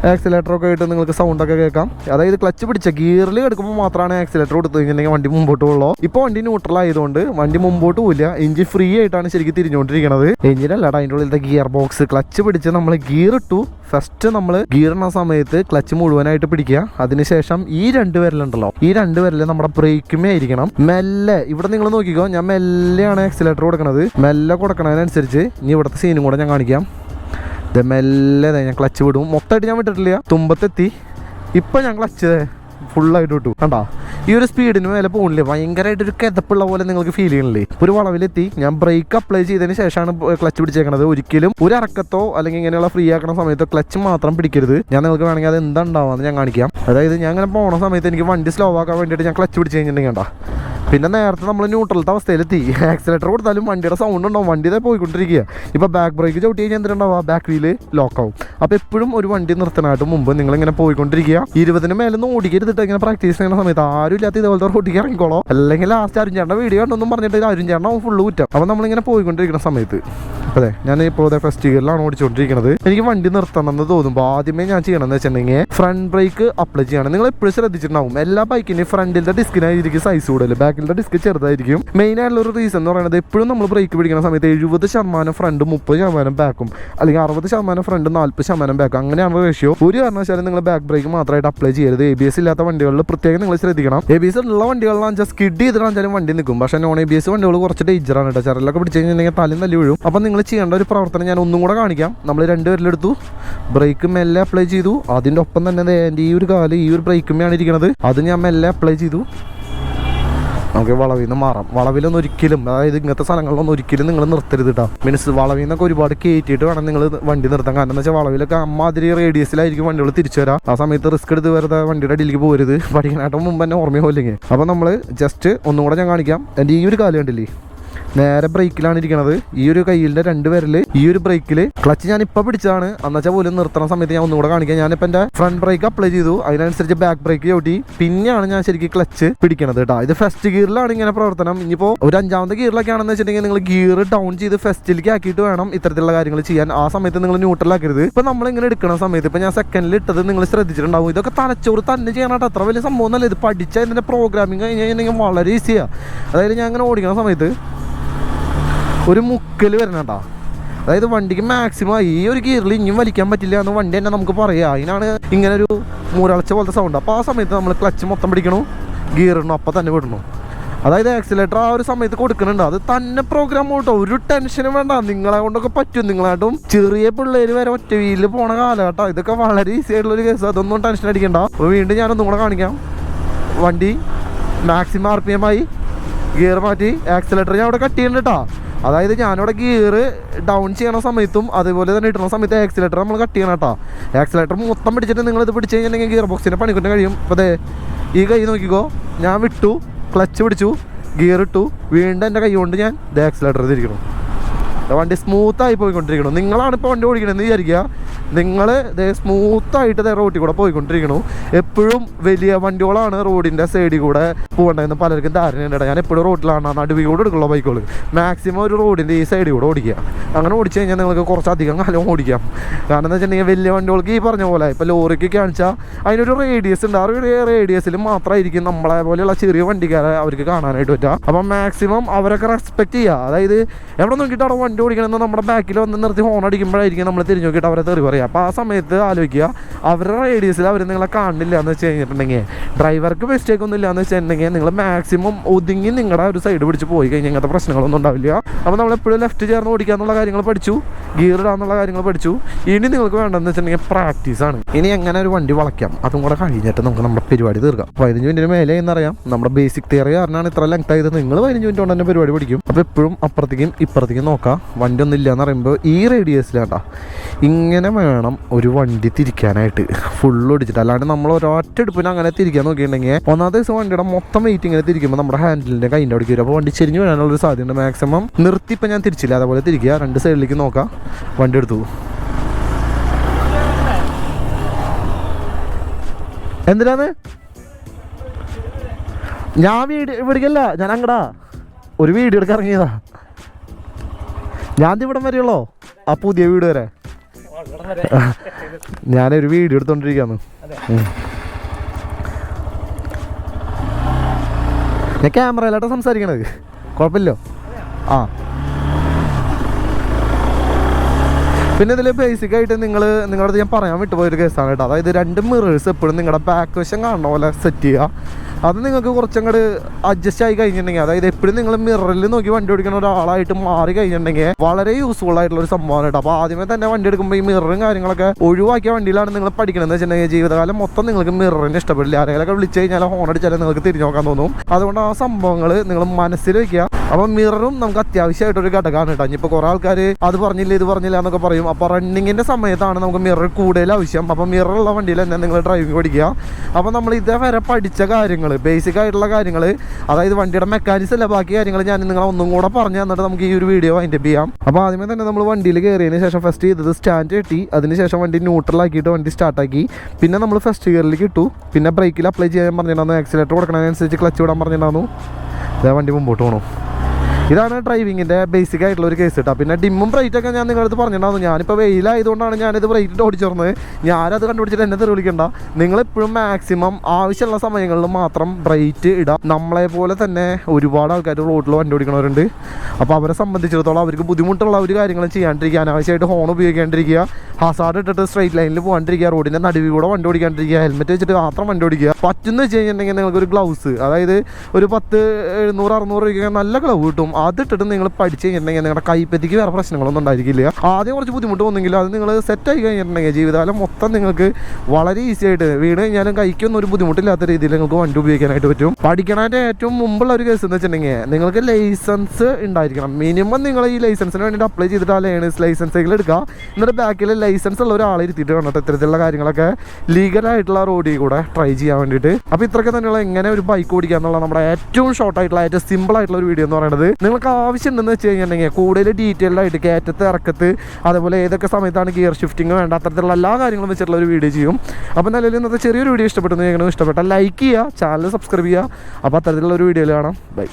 ആക്സിലേറ്റർ ഒക്കെ ആയിട്ട് നിങ്ങൾക്ക് സൗണ്ട് ഒക്കെ കേൾക്കാം. അതായത് ക്ലച്ച് പിടിച്ച ഗിയറിൽ കിടക്കുമ്പോൾ മാത്രമാണ് ആക്സിലേറ്റർ കൊടുത്തിട്ടുണ്ടെങ്കിൽ വണ്ടി മുമ്പോട്ട് പോകുള്ളൂ ഇപ്പോൾ വണ്ടി ന്യൂട്രൽ ആയതുകൊണ്ട് വണ്ടി മുമ്പോട്ട് പോവില്ല. എഞ്ചിൻ ഫ്രീ ആയിട്ടാണ് ശരിക്കും തിരിഞ്ഞുകൊണ്ടിരിക്കുന്നത് എഞ്ചിനല്ല അതിന്റെ ഉള്ളിലത്തെ ഗിയർ ബോക്സ് ക്ലച്ച് പിടിച്ച് നമ്മൾ ഗിയർ ഇട്ടു. ഫസ്റ്റ് നമ്മൾ ഇടുന്ന സമയത്ത് ക്ലച്ച് മുഴുവനായിട്ട് പിടിക്കുക. അതിനുശേഷം ഈ രണ്ട് വിരലുണ്ടല്ലോ. ഈ രണ്ട് വിരൽ നമ്മുടെ ബ്രേക്കുമേ ആയിരിക്കണം. മെല്ലെ. ഇവിടെ നിങ്ങൾ നോക്കിക്കോ. ഞാൻ മെല്ലെയാണ് ആക്സിലേറ്റർ കൊടുക്കുന്നത് മെല്ലെ കൊടുക്കണതിനനുസരിച്ച് ഇനി ഇവിടുത്തെ സീനും കൂടെ ഞാൻ കാണിക്കാം. ഇത് മെല്ലെ ഞാൻ ക്ലച്ച് വിടും. മൊത്തമായിട്ട് ഞാൻ വിട്ടിട്ടില്ല. തുമ്പത്തെത്തി. ഇപ്പം ഞാൻ ക്ലച്ച് ഫുള്ളായിട്ട് വിട്ടു കണ്ടാ? ഈ ഒരു സ്പീഡിന് മേലെ പോകുന്നില്ലേ ഭയങ്കരമായിട്ട് ഒരു കിതപ്പുള്ള പോലെ നിങ്ങൾക്ക് ഫീൽ ചെയ്യണില്ലേ? ഒരു വളവിലെത്തി. ഞാൻ ബ്രേക്ക് അപ്ലൈ ചെയ്തതിന് ശേഷമാണ് ക്ലച്ച് പിടിച്ചേക്കണത്. ഒരിക്കലും ഒരു ഇറക്കത്തോ അല്ലെങ്കിൽ ഇങ്ങനെയുള്ള ഫ്രീ ആക്കണ സമയത്തോ ക്ലച്ച് മാത്രം പിടിക്കരുത്. ഞാൻ നിങ്ങൾക്ക് വേണമെങ്കിൽ അത് എന്താ ഞാൻ കാണിക്കാം. അതായത് ഞാൻ അങ്ങനെ പോണ സമയത്ത് എനിക്ക് വണ്ടി സ്ലോ ആക്കാൻ വേണ്ടിയിട്ട് ഞാൻ ക്ലച്ച് പിടിച്ച് കഴിഞ്ഞിട്ടുണ്ടെങ്കിൽ കണ്ടാ. പിന്നെ നേരത്തെ നമ്മൾ ന്യൂട്രലത്തെ അവസ്ഥയിലെത്തി. ആക്സിലേറ്റർ കൊടുത്താലും വണ്ടിയുടെ സൗണ്ട് ഉണ്ടാവും. വണ്ടി ഇതേ പോയിക്കൊണ്ടിരിക്കുക ഇപ്പോൾ ബാക്ക് ബ്രേക്ക് ചവിട്ടി കഴിഞ്ഞാൽ എന്തിനുണ്ടാവുക ബാക്ക് വീൽ ലോക്കാവും അപ്പോൾ എപ്പോഴും ഒരു വണ്ടി നിർത്തനായിട്ട് മുമ്പ് നിങ്ങളിങ്ങനെ പോയിക്കൊണ്ടിരിക്കുക. ഇരുപതിന് മേലെ ഒന്ന് ഓടിക്കരുതിട്ട് ഇങ്ങനെ പ്രാക്ടീസ് ചെയ്യുന്ന സമയത്ത് ആരും ഇല്ലാത്ത ഇതുപോലത്തെ റോട്ടിക്ക് ഇറങ്ങിക്കോളോ. അല്ലെങ്കിൽ ലാസ്റ്റ് അരുഞ്ചേട്ടന്റെ വീഡിയോ കണ്ടൊന്നും പറഞ്ഞിട്ട് അരുഞ്ചേട്ടൻ ഫുള്ള് കുറ്റം. അപ്പൊ നമ്മളിങ്ങനെ പോയിക്കൊണ്ടിരിക്കുന്ന സമയത്ത് അതെ ഞാൻ ഇപ്പോൾ ഫസ്റ്റ് ഗിയറിലാണ് ഓടിച്ചുകൊണ്ടിരിക്കുന്നത് എനിക്ക് വണ്ടി നിർത്തണം എന്ന് തോന്നുമ്പോൾ ആദ്യമേ ഞാൻ ചെയ്യണമെന്ന് വെച്ചിട്ടുണ്ടെങ്കിൽ ഫ്രണ്ട് ബ്രേക്ക് അപ്ലൈ ചെയ്യണം. നിങ്ങൾ എപ്പോഴും ശ്രദ്ധിച്ചിട്ടുണ്ടാവും. എല്ലാ ബൈക്കിനും ഫ്രണ്ടിന്റെ ഡിസ്കിനായിരിക്കും സൈസ് കൂടുതൽ ബാക്കിലെ ഡിസ്ക് ചെറുതായിരിക്കും. മെയിൻ ആയിട്ടുള്ള ഒരു റീസൺ എന്ന് പറയുന്നത് എപ്പോഴും നമ്മൾ ബ്രേക്ക് പിടിക്കുന്ന സമയത്ത് എഴുപത് ശതമാനം ഫ്രണ്ട് മുപ്പത് ശതമാനം ബാക്കും അല്ലെങ്കിൽ അറുപത് ശതമാനം ഫ്രണ്ട് നാൽപ്പത് ശതമാനം ബാക്കും അങ്ങനെയാണ് റേഷ്യോ ഒരു കാരണവശാലും നിങ്ങൾ ബാക്ക് ബ്രേക്ക് മാത്രമായിട്ട് അപ്ലൈ ചെയ്യരുത്. എ ബി എസ് ഇല്ലാത്ത വണ്ടികളിൽ പ്രത്യേകം നിങ്ങൾ ശ്രദ്ധിക്കണം. എ ബി എസ് ഉള്ള വണ്ടികളിലാണെന്ന് സ്കിഡ് ചെയ്തിട്ടാണെങ്കിലും വണ്ടി നിൽക്കും. പക്ഷേ നോൺ എ ബി എസ് വണ്ടികൾ കുറച്ച് ഡേഞ്ചറാണ് കേട്ടോ ചെറിലൊക്കെ പിടിച്ച് കഴിഞ്ഞിട്ടുണ്ടെങ്കിൽ തലയും തല്ലി വീഴും. അപ്പം നിങ്ങൾ ചെയ്യേണ്ട ഒരു പ്രവർത്തനം ഞാൻ ഒന്നും കൂടെ കാണിക്കാം. നമ്മൾ രണ്ട് പേരിലെടുത്തു ബ്രേക്ക് മെല്ലെ അപ്ലൈ ചെയ്തു. അതിന്റെ ഒപ്പം തന്നെ എന്റെ ഈ ഒരു കാൽ ഈ ഒരു ബ്രേക്കുമ്മയാണ് ഇരിക്കുന്നത് അത് ഞാൻ മെല്ലെ അപ്ലൈ ചെയ്തു. നമുക്ക് വളവിൽ നിന്ന് മാറാം. വളവിലൊന്നും ഒരിക്കലും അതായത് ഇങ്ങനത്തെ സ്ഥലങ്ങളിലൊന്നും ഒരിക്കലും നിങ്ങൾ നിർത്തരുത് കേട്ടോ മീൻസ് വളവിൽ നിന്നൊക്കെ ഒരുപാട് കയറ്റിയിട്ട് വേണം നിങ്ങൾ വണ്ടി നിർത്താൻ. കാരണം എന്ന് വെച്ചാൽ വളവിലൊക്കെ അമ്മാതിരി റേഡിയസിലായിരിക്കും വണ്ടികൾ തിരിച്ചു വരാം. ആ സമയത്ത് റിസ്ക് എടുത്ത് വെറുതെ വണ്ടിയുടെ അടിയിലേക്ക് പോരുത്. പഠിക്കാനായിട്ട് മുമ്പ് തന്നെ ഓർമ്മയോ ഇല്ലെങ്കിൽ അപ്പോൾ നമ്മൾ ജസ്റ്റ് ഒന്നും കൂടെ ഞാൻ കാണിക്കാം. എന്റെ ഈ ഒരു കാലം കണ്ടില്ലേ? നേരെ ബ്രേക്കിലാണ് ഇരിക്കണത്. ഈ ഒരു കയ്യിലിന്റെ രണ്ട് പേരിൽ ഈ ഒരു ബ്രേക്കിൽ ക്ലച്ച് ഞാൻ ഇപ്പോൾ പിടിച്ചതാണ്. എന്നുവെച്ചാൽ പോലും നിർത്തണ സമയത്ത് ഞാൻ ഒന്നുകൂടെ കാണിക്കാം. ഞാനിപ്പോൾ എന്റെ ഫ്രണ്ട് ബ്രേക്ക് അപ്ലൈ ചെയ്തു. അതിനനുസരിച്ച് ബാക്ക് ബ്രേക്ക് ചവിട്ടി. പിന്നെയാണ് ഞാൻ ശരിക്കും ക്ലച്ച് പിടിക്കണത് കേട്ടോ ഇത് ഫസ്റ്റ് ഗിയറിലാണ് ഇങ്ങനെ പ്രവർത്തനം. ഇനിയിപ്പോൾ ഒരു അഞ്ചാമത്തെ ഗിയറിലൊക്കെ ആണെന്ന് വെച്ചിട്ടുണ്ടെങ്കിൽ നിങ്ങൾ ഗിയർ ഡൗൺ ചെയ്ത് ഫസ്റ്റിലേക്ക് ആക്കിയിട്ട് വേണം ഇത്തരത്തിലുള്ള കാര്യങ്ങൾ ചെയ്യാൻ. ആ സമയത്ത് നിങ്ങൾ ന്യൂട്രലാക്കരുത് ഇപ്പൊ നമ്മൾ ഇങ്ങനെ എടുക്കുന്ന സമയത്ത് ഇപ്പൊ ഞാൻ സെക്കൻഡിൽ ഇട്ടത് നിങ്ങൾ ശ്രദ്ധിച്ചിട്ടുണ്ടാവും. ഇതൊക്കെ തലച്ചോറ് തന്നെ ചെയ്യാനായിട്ട് അത്ര വലിയ സംഭവം ഒന്നല്ല ഇത് പഠിച്ചാൽ ഇതിന്റെ പ്രോഗ്രാമിംഗ് കഴിഞ്ഞ് കഴിഞ്ഞാൽ വളരെ ഈസിയാണ് അതായത് ഞാൻ അങ്ങനെ ഓടിക്കുന്ന സമയത്ത് ഒരു മുക്കൽ വരണട്ടാ അതായത് വണ്ടിക്ക് മാക്സിമം ഈ ഒരു ഗിയറിൽ ഇനിയും വലിക്കാൻ പറ്റില്ല എന്ന് വണ്ടി തന്നെ നമുക്ക് പറയാം. അതിനാണ് ഇങ്ങനെ ഒരു മൂരളച്ച പോലത്തെ സൗണ്ട് അപ്പോൾ ആ സമയത്ത് നമ്മൾ ക്ലച്ച് മൊത്തം പിടിക്കണം. ഗിയർ ഇടണം അപ്പം തന്നെ വിടണം. അതായത് ആക്സിലേറ്റർ ആ ഒരു സമയത്ത് കൊടുക്കുന്നുണ്ട് അത് തന്നെ പ്രോഗ്രാം കേട്ടോ ഒരു ടെൻഷനും വേണ്ട. നിങ്ങളെ കൊണ്ടൊക്കെ പറ്റും നിങ്ങളായിട്ടും. ചെറിയ പിള്ളേർ വരെ ഒറ്റ വീലിൽ പോണ കാലഘട്ടം. ഇതൊക്കെ വളരെ ഈസി ആയിട്ടുള്ള ഒരു കേസ് അതൊന്നും ടെൻഷൻ അടിക്കണ്ട. അപ്പോൾ വീണ്ടും ഞാനൊന്നും കൂടെ കാണിക്കാം. വണ്ടി മാക്സിമം ആർ പി എം ആയി. ഗിയർ മാറ്റി. ആക്സിലേറ്റർ ഞാൻ അവിടെ കട്ട് ചെയ്യുന്നുണ്ട് കേട്ടോ അതായത് ഞാനിവിടെ ഗിയർ ഡൗൺ ചെയ്യണ സമയത്തും അതുപോലെ തന്നെ ഇട്ടുന്ന സമയത്ത് ആക്സിലേറ്റർ നമ്മൾ കട്ട് ചെയ്യണം കേട്ടോ ആക്സിലേറ്റർ മൊത്തം പിടിച്ചിട്ട് നിങ്ങൾ ഇത് പിടിച്ച് കഴിഞ്ഞിട്ടുണ്ടെങ്കിൽ ഗിയർ ബോക്സിനെ പണിക്കൊണ്ട് കഴിയും. അപ്പോൾ അതെ ഈ കൈ നോക്കിക്കോ. ഞാൻ വിട്ടു ക്ലച്ച് പിടിച്ചു ഗിയർ ഇട്ടു വീണ്ടും എന്റെ കൈ കൊണ്ട് ഞാൻ ഇത് ആക്സിലേറ്റർ തിരിക്കണം. വണ്ടി സ്മൂത്തായി പോയിക്കൊണ്ടിരിക്കണം. നിങ്ങളാണ് ഇപ്പോൾ വണ്ടി ഓടിക്കണമെന്ന് വിചാരിക്കുക. നിങ്ങൾ സ്മൂത്തായിട്ട് റോട്ടിൽ കൂടെ പോയിക്കൊണ്ടിരിക്കണു. എപ്പോഴും വലിയ വണ്ടികളാണ് റോഡിന്റെ സൈഡിൽ കൂടെ പോകേണ്ടതെന്ന് പലർക്കും ധാരണയുണ്ട് ഞാൻ എപ്പോഴും റോഡിലാണ് നടുവിൽ കൂടെ എടുക്കുള്ള ബൈക്കുകൾ മാക്സിമം ഒരു റോഡിന്റെ ഈ സൈഡിൽ കൂടെ ഓടിക്കുക. അങ്ങനെ ഓടിച്ചു കഴിഞ്ഞാൽ നിങ്ങൾക്ക് കുറച്ചധികം കാലം ഓടിക്കാം. കാരണം എന്താ വെച്ചിട്ടുണ്ടെങ്കിൽ വലിയ വണ്ടികൾക്ക് ഈ പറഞ്ഞ പോലെ ഇപ്പോൾ ലോറിക്ക് കാണിച്ചാൽ അതിനൊരു റേഡിയസ് ഉണ്ട്. ആ ഒരു റേഡിയസിൽ മാത്രമായിരിക്കും നമ്മളെ പോലെയുള്ള ചെറിയ വണ്ടിക്കാരെ അവർക്ക് കാണാനായിട്ട് പറ്റുക. അപ്പം മാക്സിമം അവരൊക്കെ റെസ്പെക്ട് ചെയ്യുക. അതായത് എവിടെ നോക്കിയിട്ട് അവിടെ വണ്ടി ഓടിക്കണമെന്ന് നമ്മുടെ ബാക്കിൽ വന്ന് നിർത്തി ഹോൺ അടിക്കുമ്പോഴായിരിക്കും നമ്മൾ തിരിഞ്ഞു നോക്കിയിട്ട് അവരെ തെറി അപ്പോൾ ആ സമയത്ത് ആലോചിക്കുക അവരുടെ റേഡിയസിൽ അവർ നിങ്ങളെ കാണില്ല എന്ന് വെച്ച് കഴിഞ്ഞിട്ടുണ്ടെങ്കിൽ ഡ്രൈവർക്ക് മിസ്റ്റേക്ക് ഒന്നും ഇല്ല എന്ന് വെച്ചിട്ടുണ്ടെങ്കിൽ നിങ്ങൾ മാക്സിമം ഒതുങ്ങി നിങ്ങളുടെ ഒരു സൈഡ് പിടിച്ച് പോയി കഴിഞ്ഞാൽ ഇങ്ങനത്തെ പ്രശ്നങ്ങളൊന്നും ഉണ്ടാവില്ല. അപ്പോൾ നമ്മൾ എപ്പോഴും ലെഫ്റ്റ് ചേർന്ന് ഓടിക്കുക എന്നുള്ള കാര്യങ്ങൾ പഠിച്ചു ഗിയർ ഇടാന്നുള്ള കാര്യങ്ങൾ പഠിച്ചു. ഇനി നിങ്ങൾക്ക് വേണ്ടതെന്ന് വെച്ചിട്ടുണ്ടെങ്കിൽ പ്രാക്ടീസാണ് ഇനി എങ്ങനെ ഒരു വണ്ടി വളയ്ക്കാം അതും കൂടെ കഴിഞ്ഞിട്ട് നമുക്ക് നമ്മുടെ പരിപാടി തീർക്കാം. പതിനഞ്ച് മിനിറ്റിന് മേലെ എന്നറിയാം നമ്മുടെ ബേസിക് തിയറി കാരണമാണ് ഇത്ര ലെങ്ത് ആയത്. നിങ്ങൾ പതിനഞ്ച് മിനിറ്റ് കൊണ്ട് തന്നെ പരിപാടി പഠിക്കും. അപ്പോൾ എപ്പോഴും അപ്പുറത്തേക്കും ഇപ്പുറത്തേക്കും നോക്കാം. വണ്ടി ഒന്നും ഇല്ലയെന്ന് പറയുമ്പോൾ ഈ റേഡിയസിലാണ്ടാ ഇങ്ങനെ വേണം ഒരു വണ്ടി തിരിക്കാനായിട്ട്. ഫുൾ ഒടിച്ചിട്ട് അല്ലാണ്ട് നമ്മൾ ഒരൊറ്റ എടുപ്പിന് അങ്ങനെ തിരിക്കാൻ നോക്കിയിട്ടുണ്ടെങ്കിൽ ഒന്നാമത്തെ ദിവസം വണ്ടിയുടെ മൊത്തം വെയിറ്റ് ഇങ്ങനെ തിരിക്കുമ്പോൾ നമ്മുടെ ഹാൻഡിലിന്റെ കൈന്റെ അവിടേക്ക് വരും. അപ്പോൾ വണ്ടി ചെരിഞ്ഞ് വരാനുള്ളൊരു സാധ്യത മാക്സിമം നിർത്തി ഇപ്പം ഞാൻ തിരിച്ചില്ല. അതേപോലെ തിരിക്കുക. രണ്ട് സൈഡിലേക്ക് നോക്കാം. വണ്ടി എടുത്തു. എന്തിനാണ്? ഞാൻ വീട് ഇവിടേക്കല്ല. ഞാൻ അങ്ങടാ. ഒരു വീഡിയോ എടുക്കാൻ ഇറങ്ങിയതാ. ഞാൻ ഇവിടം വരെയുള്ളോ? ആ പുതിയ വീട് വരെ. ഞാനൊരു വീഡിയോ എടുത്തോണ്ടിരിക്കാന്ന്. ഞാൻ ക്യാമറയിലാട്ടോ സംസാരിക്കണത്. കുഴപ്പമില്ലോ ആ. പിന്നെ ഇതിൽ ബേസിക് ആയിട്ട് നിങ്ങൾ നിങ്ങളുടെ ഞാൻ പറയാൻ വിട്ടുപോയൊരു കേസാണ് കേട്ടോ. അതായത് രണ്ട് മിറേഴ്സ് എപ്പോഴും നിങ്ങളുടെ ബാക്ക് വശം കാണുന്ന പോലെ സെറ്റ് ചെയ്യുക. അത് നിങ്ങൾക്ക് കുറച്ചങ്ങോട്ട് അഡ്ജസ്റ്റ് ആയി കഴിഞ്ഞിട്ടുണ്ടെങ്കിൽ അതായത് എപ്പോഴും നിങ്ങൾ മിററിൽ നോക്കി വണ്ടി ഓടിക്കുന്ന ഒരാളായിട്ട് മാറി കഴിഞ്ഞിട്ടുണ്ടെങ്കിൽ വളരെ യൂസ്ഫുൾ ആയിട്ടുള്ള ഒരു സംഭവമാണ് കേട്ടോ. അപ്പോൾ ആദ്യമേ തന്നെ വണ്ടി എടുക്കുമ്പോൾ ഈ മിററും കാര്യങ്ങളൊക്കെ ഒഴിവാക്കിയ വണ്ടിയിലാണ് നിങ്ങൾ പഠിക്കണമെന്ന് വെച്ചിട്ടുണ്ടെങ്കിൽ ജീവിതകാലം മൊത്തം നിങ്ങൾക്ക് മിററിന് ഇഷ്ടപ്പെടില്ല. ആരെങ്കിലൊക്കെ വിളിച്ചു കഴിഞ്ഞാൽ ഹോൺ അടിച്ചാലും നിങ്ങൾക്ക് തിരിഞ്ഞു നോക്കാൻ തോന്നും. അതുകൊണ്ട് ആ സംഭവങ്ങൾ നിങ്ങൾ മനസ്സിൽ വെക്കുക. അപ്പോൾ മിററും നമുക്ക് അത്യാവശ്യമായിട്ടൊരു ഘടകമാണ് കേട്ടോ. ഇനിയിപ്പോൾ കുറേ ആൾക്കാർ അത് പറഞ്ഞില്ല ഇത് പറഞ്ഞില്ല എന്നൊക്കെ പറയും. അപ്പോൾ റണ്ണിങ്ങിന്റെ സമയത്താണ് നമുക്ക് മിറർ കൂടുതൽ ആവശ്യം. അപ്പോൾ മിററുള്ള വണ്ടിയിൽ തന്നെ നിങ്ങൾ ഡ്രൈവിംഗ് പഠിക്കുക. അപ്പോൾ നമ്മൾ ഇതേവരെ പഠിച്ച കാര്യങ്ങൾ ബേസിക് ആയിട്ടുള്ള കാര്യങ്ങൾ അതായത് വണ്ടിയുടെ മെക്കാനിക്സ് അല്ല? ബാക്കി കാര്യങ്ങൾ ഞാൻ നിങ്ങളെ ഒന്നും കൂടെ പറഞ്ഞു തന്നിട്ട് നമുക്ക് ഈ ഒരു വീഡിയോ വൈൻഡപ്പ് ചെയ്യാം. അപ്പോൾ ആദ്യമേ തന്നെ നമ്മൾ വണ്ടിയിൽ കയറിയതിന് ശേഷം ഫസ്റ്റ് ചെയ്തത് സ്റ്റാൻഡ് കെട്ടി അതിനുശേഷം വണ്ടി ന്യൂട്രൽ ആക്കിയിട്ട് വണ്ടി സ്റ്റാർട്ടാക്കി പിന്നെ നമ്മൾ ഫസ്റ്റ് ഗിയറിലേക്ക് ഇട്ടു. പിന്നെ ബ്രേക്കിൽ അപ്ലൈ ചെയ്യാൻ പറഞ്ഞിട്ടുണ്ടായിരുന്നു ആക്സിലേറ്റർ കൊടുക്കണതിനനുസരിച്ച് ക്ലച്ച് വിടാൻ പറഞ്ഞിട്ടുണ്ടായിരുന്നു. വണ്ടി മുമ്പോട്ട് പോകണം ഇതാണ് ഡ്രൈവിങ്ങിന്റെ ബേസിക് ആയിട്ടുള്ള ഒരു കേസ് കേട്ടോ പിന്നെ ഡിമ്മും ബ്രൈറ്റ് ഒക്കെ ഞാൻ നിങ്ങളടുത്ത് പറഞ്ഞിട്ടുണ്ടായിരുന്നു. ഞാനിപ്പോൾ വെയിലായതുകൊണ്ടാണ് ഞാനിത് ബ്രൈറ്റ് ഓടിച്ചിരുന്നത് ഞാനത് കണ്ടുപിടിച്ചിട്ട് എന്നെ തെറി വിളിക്കണ്ട നിങ്ങളെപ്പോഴും മാക്സിമം ആവശ്യമുള്ള സമയങ്ങളിൽ മാത്രം ബ്രൈറ്റ് ഇടാം. നമ്മളെ പോലെ തന്നെ ഒരുപാട് ആൾക്കാർ റോഡിൽ വണ്ടി ഓടിക്കണവരുണ്ട്. അപ്പോൾ അവരെ സംബന്ധിച്ചിടത്തോളം അവർക്ക് ബുദ്ധിമുട്ടുള്ള ഒരു കാര്യങ്ങളും ചെയ്യാണ്ടിരിക്കുക അനാവശ്യമായിട്ട് ഹോൺ ഉപയോഗിക്കാണ്ടിരിക്കുക ഹസാർഡ് ഇട്ടിട്ട് സ്ട്രൈറ്റ് ലൈനിൽ പോകാണ്ടിരിക്കുക റോഡിന്റെ നടുവിൽ കൂടെ വണ്ടി ഓടിക്കാണ്ടിരിക്കുക ഹെൽമെറ്റ് വെച്ചിട്ട് മാത്രം വണ്ടി ഓടിക്കുക. പറ്റുന്ന വെച്ച് കഴിഞ്ഞിട്ടുണ്ടെങ്കിൽ നിങ്ങൾക്ക് ഒരു ഗ്ലൗസ് അതായത് ഒരു പത്ത് എഴുന്നൂറ് അറുന്നൂറ് രൂപയ്ക്ക് നല്ല ഗ്ലൗ കിട്ടും. അതിട്ടിട്ട് നിങ്ങൾ പഠിച്ചു കഴിഞ്ഞിട്ടുണ്ടെങ്കിൽ നിങ്ങളുടെ കൈപ്പത്തിക്ക് വേറെ പ്രശ്നങ്ങളൊന്നും ഉണ്ടായിരിക്കില്ല. ആദ്യം കുറച്ച് ബുദ്ധിമുട്ട് വന്നെങ്കിൽ അത് നിങ്ങൾ സെറ്റ് ആയി കഴിഞ്ഞിട്ടുണ്ടെങ്കിൽ ജീവിതകാലം മൊത്തം നിങ്ങൾക്ക് വളരെ ഈസി ആയിട്ട് വീണ് കഴിഞ്ഞാലും കൈക്കൊന്നും ഒരു ബുദ്ധിമുട്ടില്ലാത്ത രീതിയിൽ നിങ്ങൾക്ക് വണ്ടി ഉപയോഗിക്കാനായിട്ട് പറ്റും. പഠിക്കണതിന്റെ ഏറ്റവും മുമ്പുള്ള ഒരു കേസ് എന്ന് വെച്ചിട്ടുണ്ടെങ്കിൽ നിങ്ങൾക്ക് ലൈസൻസ് ഉണ്ടായിരിക്കണം. മിനിമം നിങ്ങൾ ഈ ലൈസൻസിന് വേണ്ടിയിട്ട് അപ്ലൈ ചെയ്തിട്ട് ആ ലേണേഴ്സ് ലൈസൻസെങ്കിലും എടുക്കുക. എന്നിട്ട് ബാക്കിൽ ലൈസൻസ് ഉള്ള ഒരാളെ ഇരുത്തിയിട്ട് വേണം ഇത്തരത്തിലുള്ള കാര്യങ്ങളൊക്കെ ലീഗലായിട്ടുള്ള റോഡിൽ കൂടെ ട്രൈ ചെയ്യാൻ വേണ്ടിയിട്ട്. അപ്പോൾ ഇത്രയൊക്കെ തന്നെയുള്ള എങ്ങനെ ഒരു ബൈക്ക് ഓടിക്കുക എന്നുള്ള നമ്മുടെ ഏറ്റവും ഷോർട്ട് ആയിട്ടുള്ള ഏറ്റവും സിമ്പിൾ ആയിട്ടുള്ള ഒരു വീഡിയോ എന്ന് പറയുന്നത് നിങ്ങൾക്ക് ആവശ്യമുണ്ടെന്ന് വെച്ച് കഴിഞ്ഞിട്ടുണ്ടെങ്കിൽ കൂടുതൽ ഡീറ്റെയിൽഡ് ആയിട്ട് കയറ്റത്ത് ഇറക്കത്ത് അതേപോലെ ഏതൊക്കെ സമയത്താണ് ഗിയർ ഷിഫ്റ്റിംഗ് വേണ്ട അത്തരത്തിലുള്ള എല്ലാ കാര്യങ്ങളും വെച്ചിട്ടുള്ള ഒരു വീഡിയോ ചെയ്യും. അപ്പോൾ നിലവിൽ ഇന്നത്തെ ചെറിയൊരു വീഡിയോ ഇഷ്ടപ്പെട്ടു നിങ്ങൾ ഇഷ്ടപ്പെട്ടാൽ ലൈക്ക് ചെയ്യുക ചാനൽ സബ്സ്ക്രൈബ് ചെയ്യുക. അപ്പോൾ അത്തരത്തിലുള്ള ഒരു വീഡിയോയിൽ കാണാം. ബൈ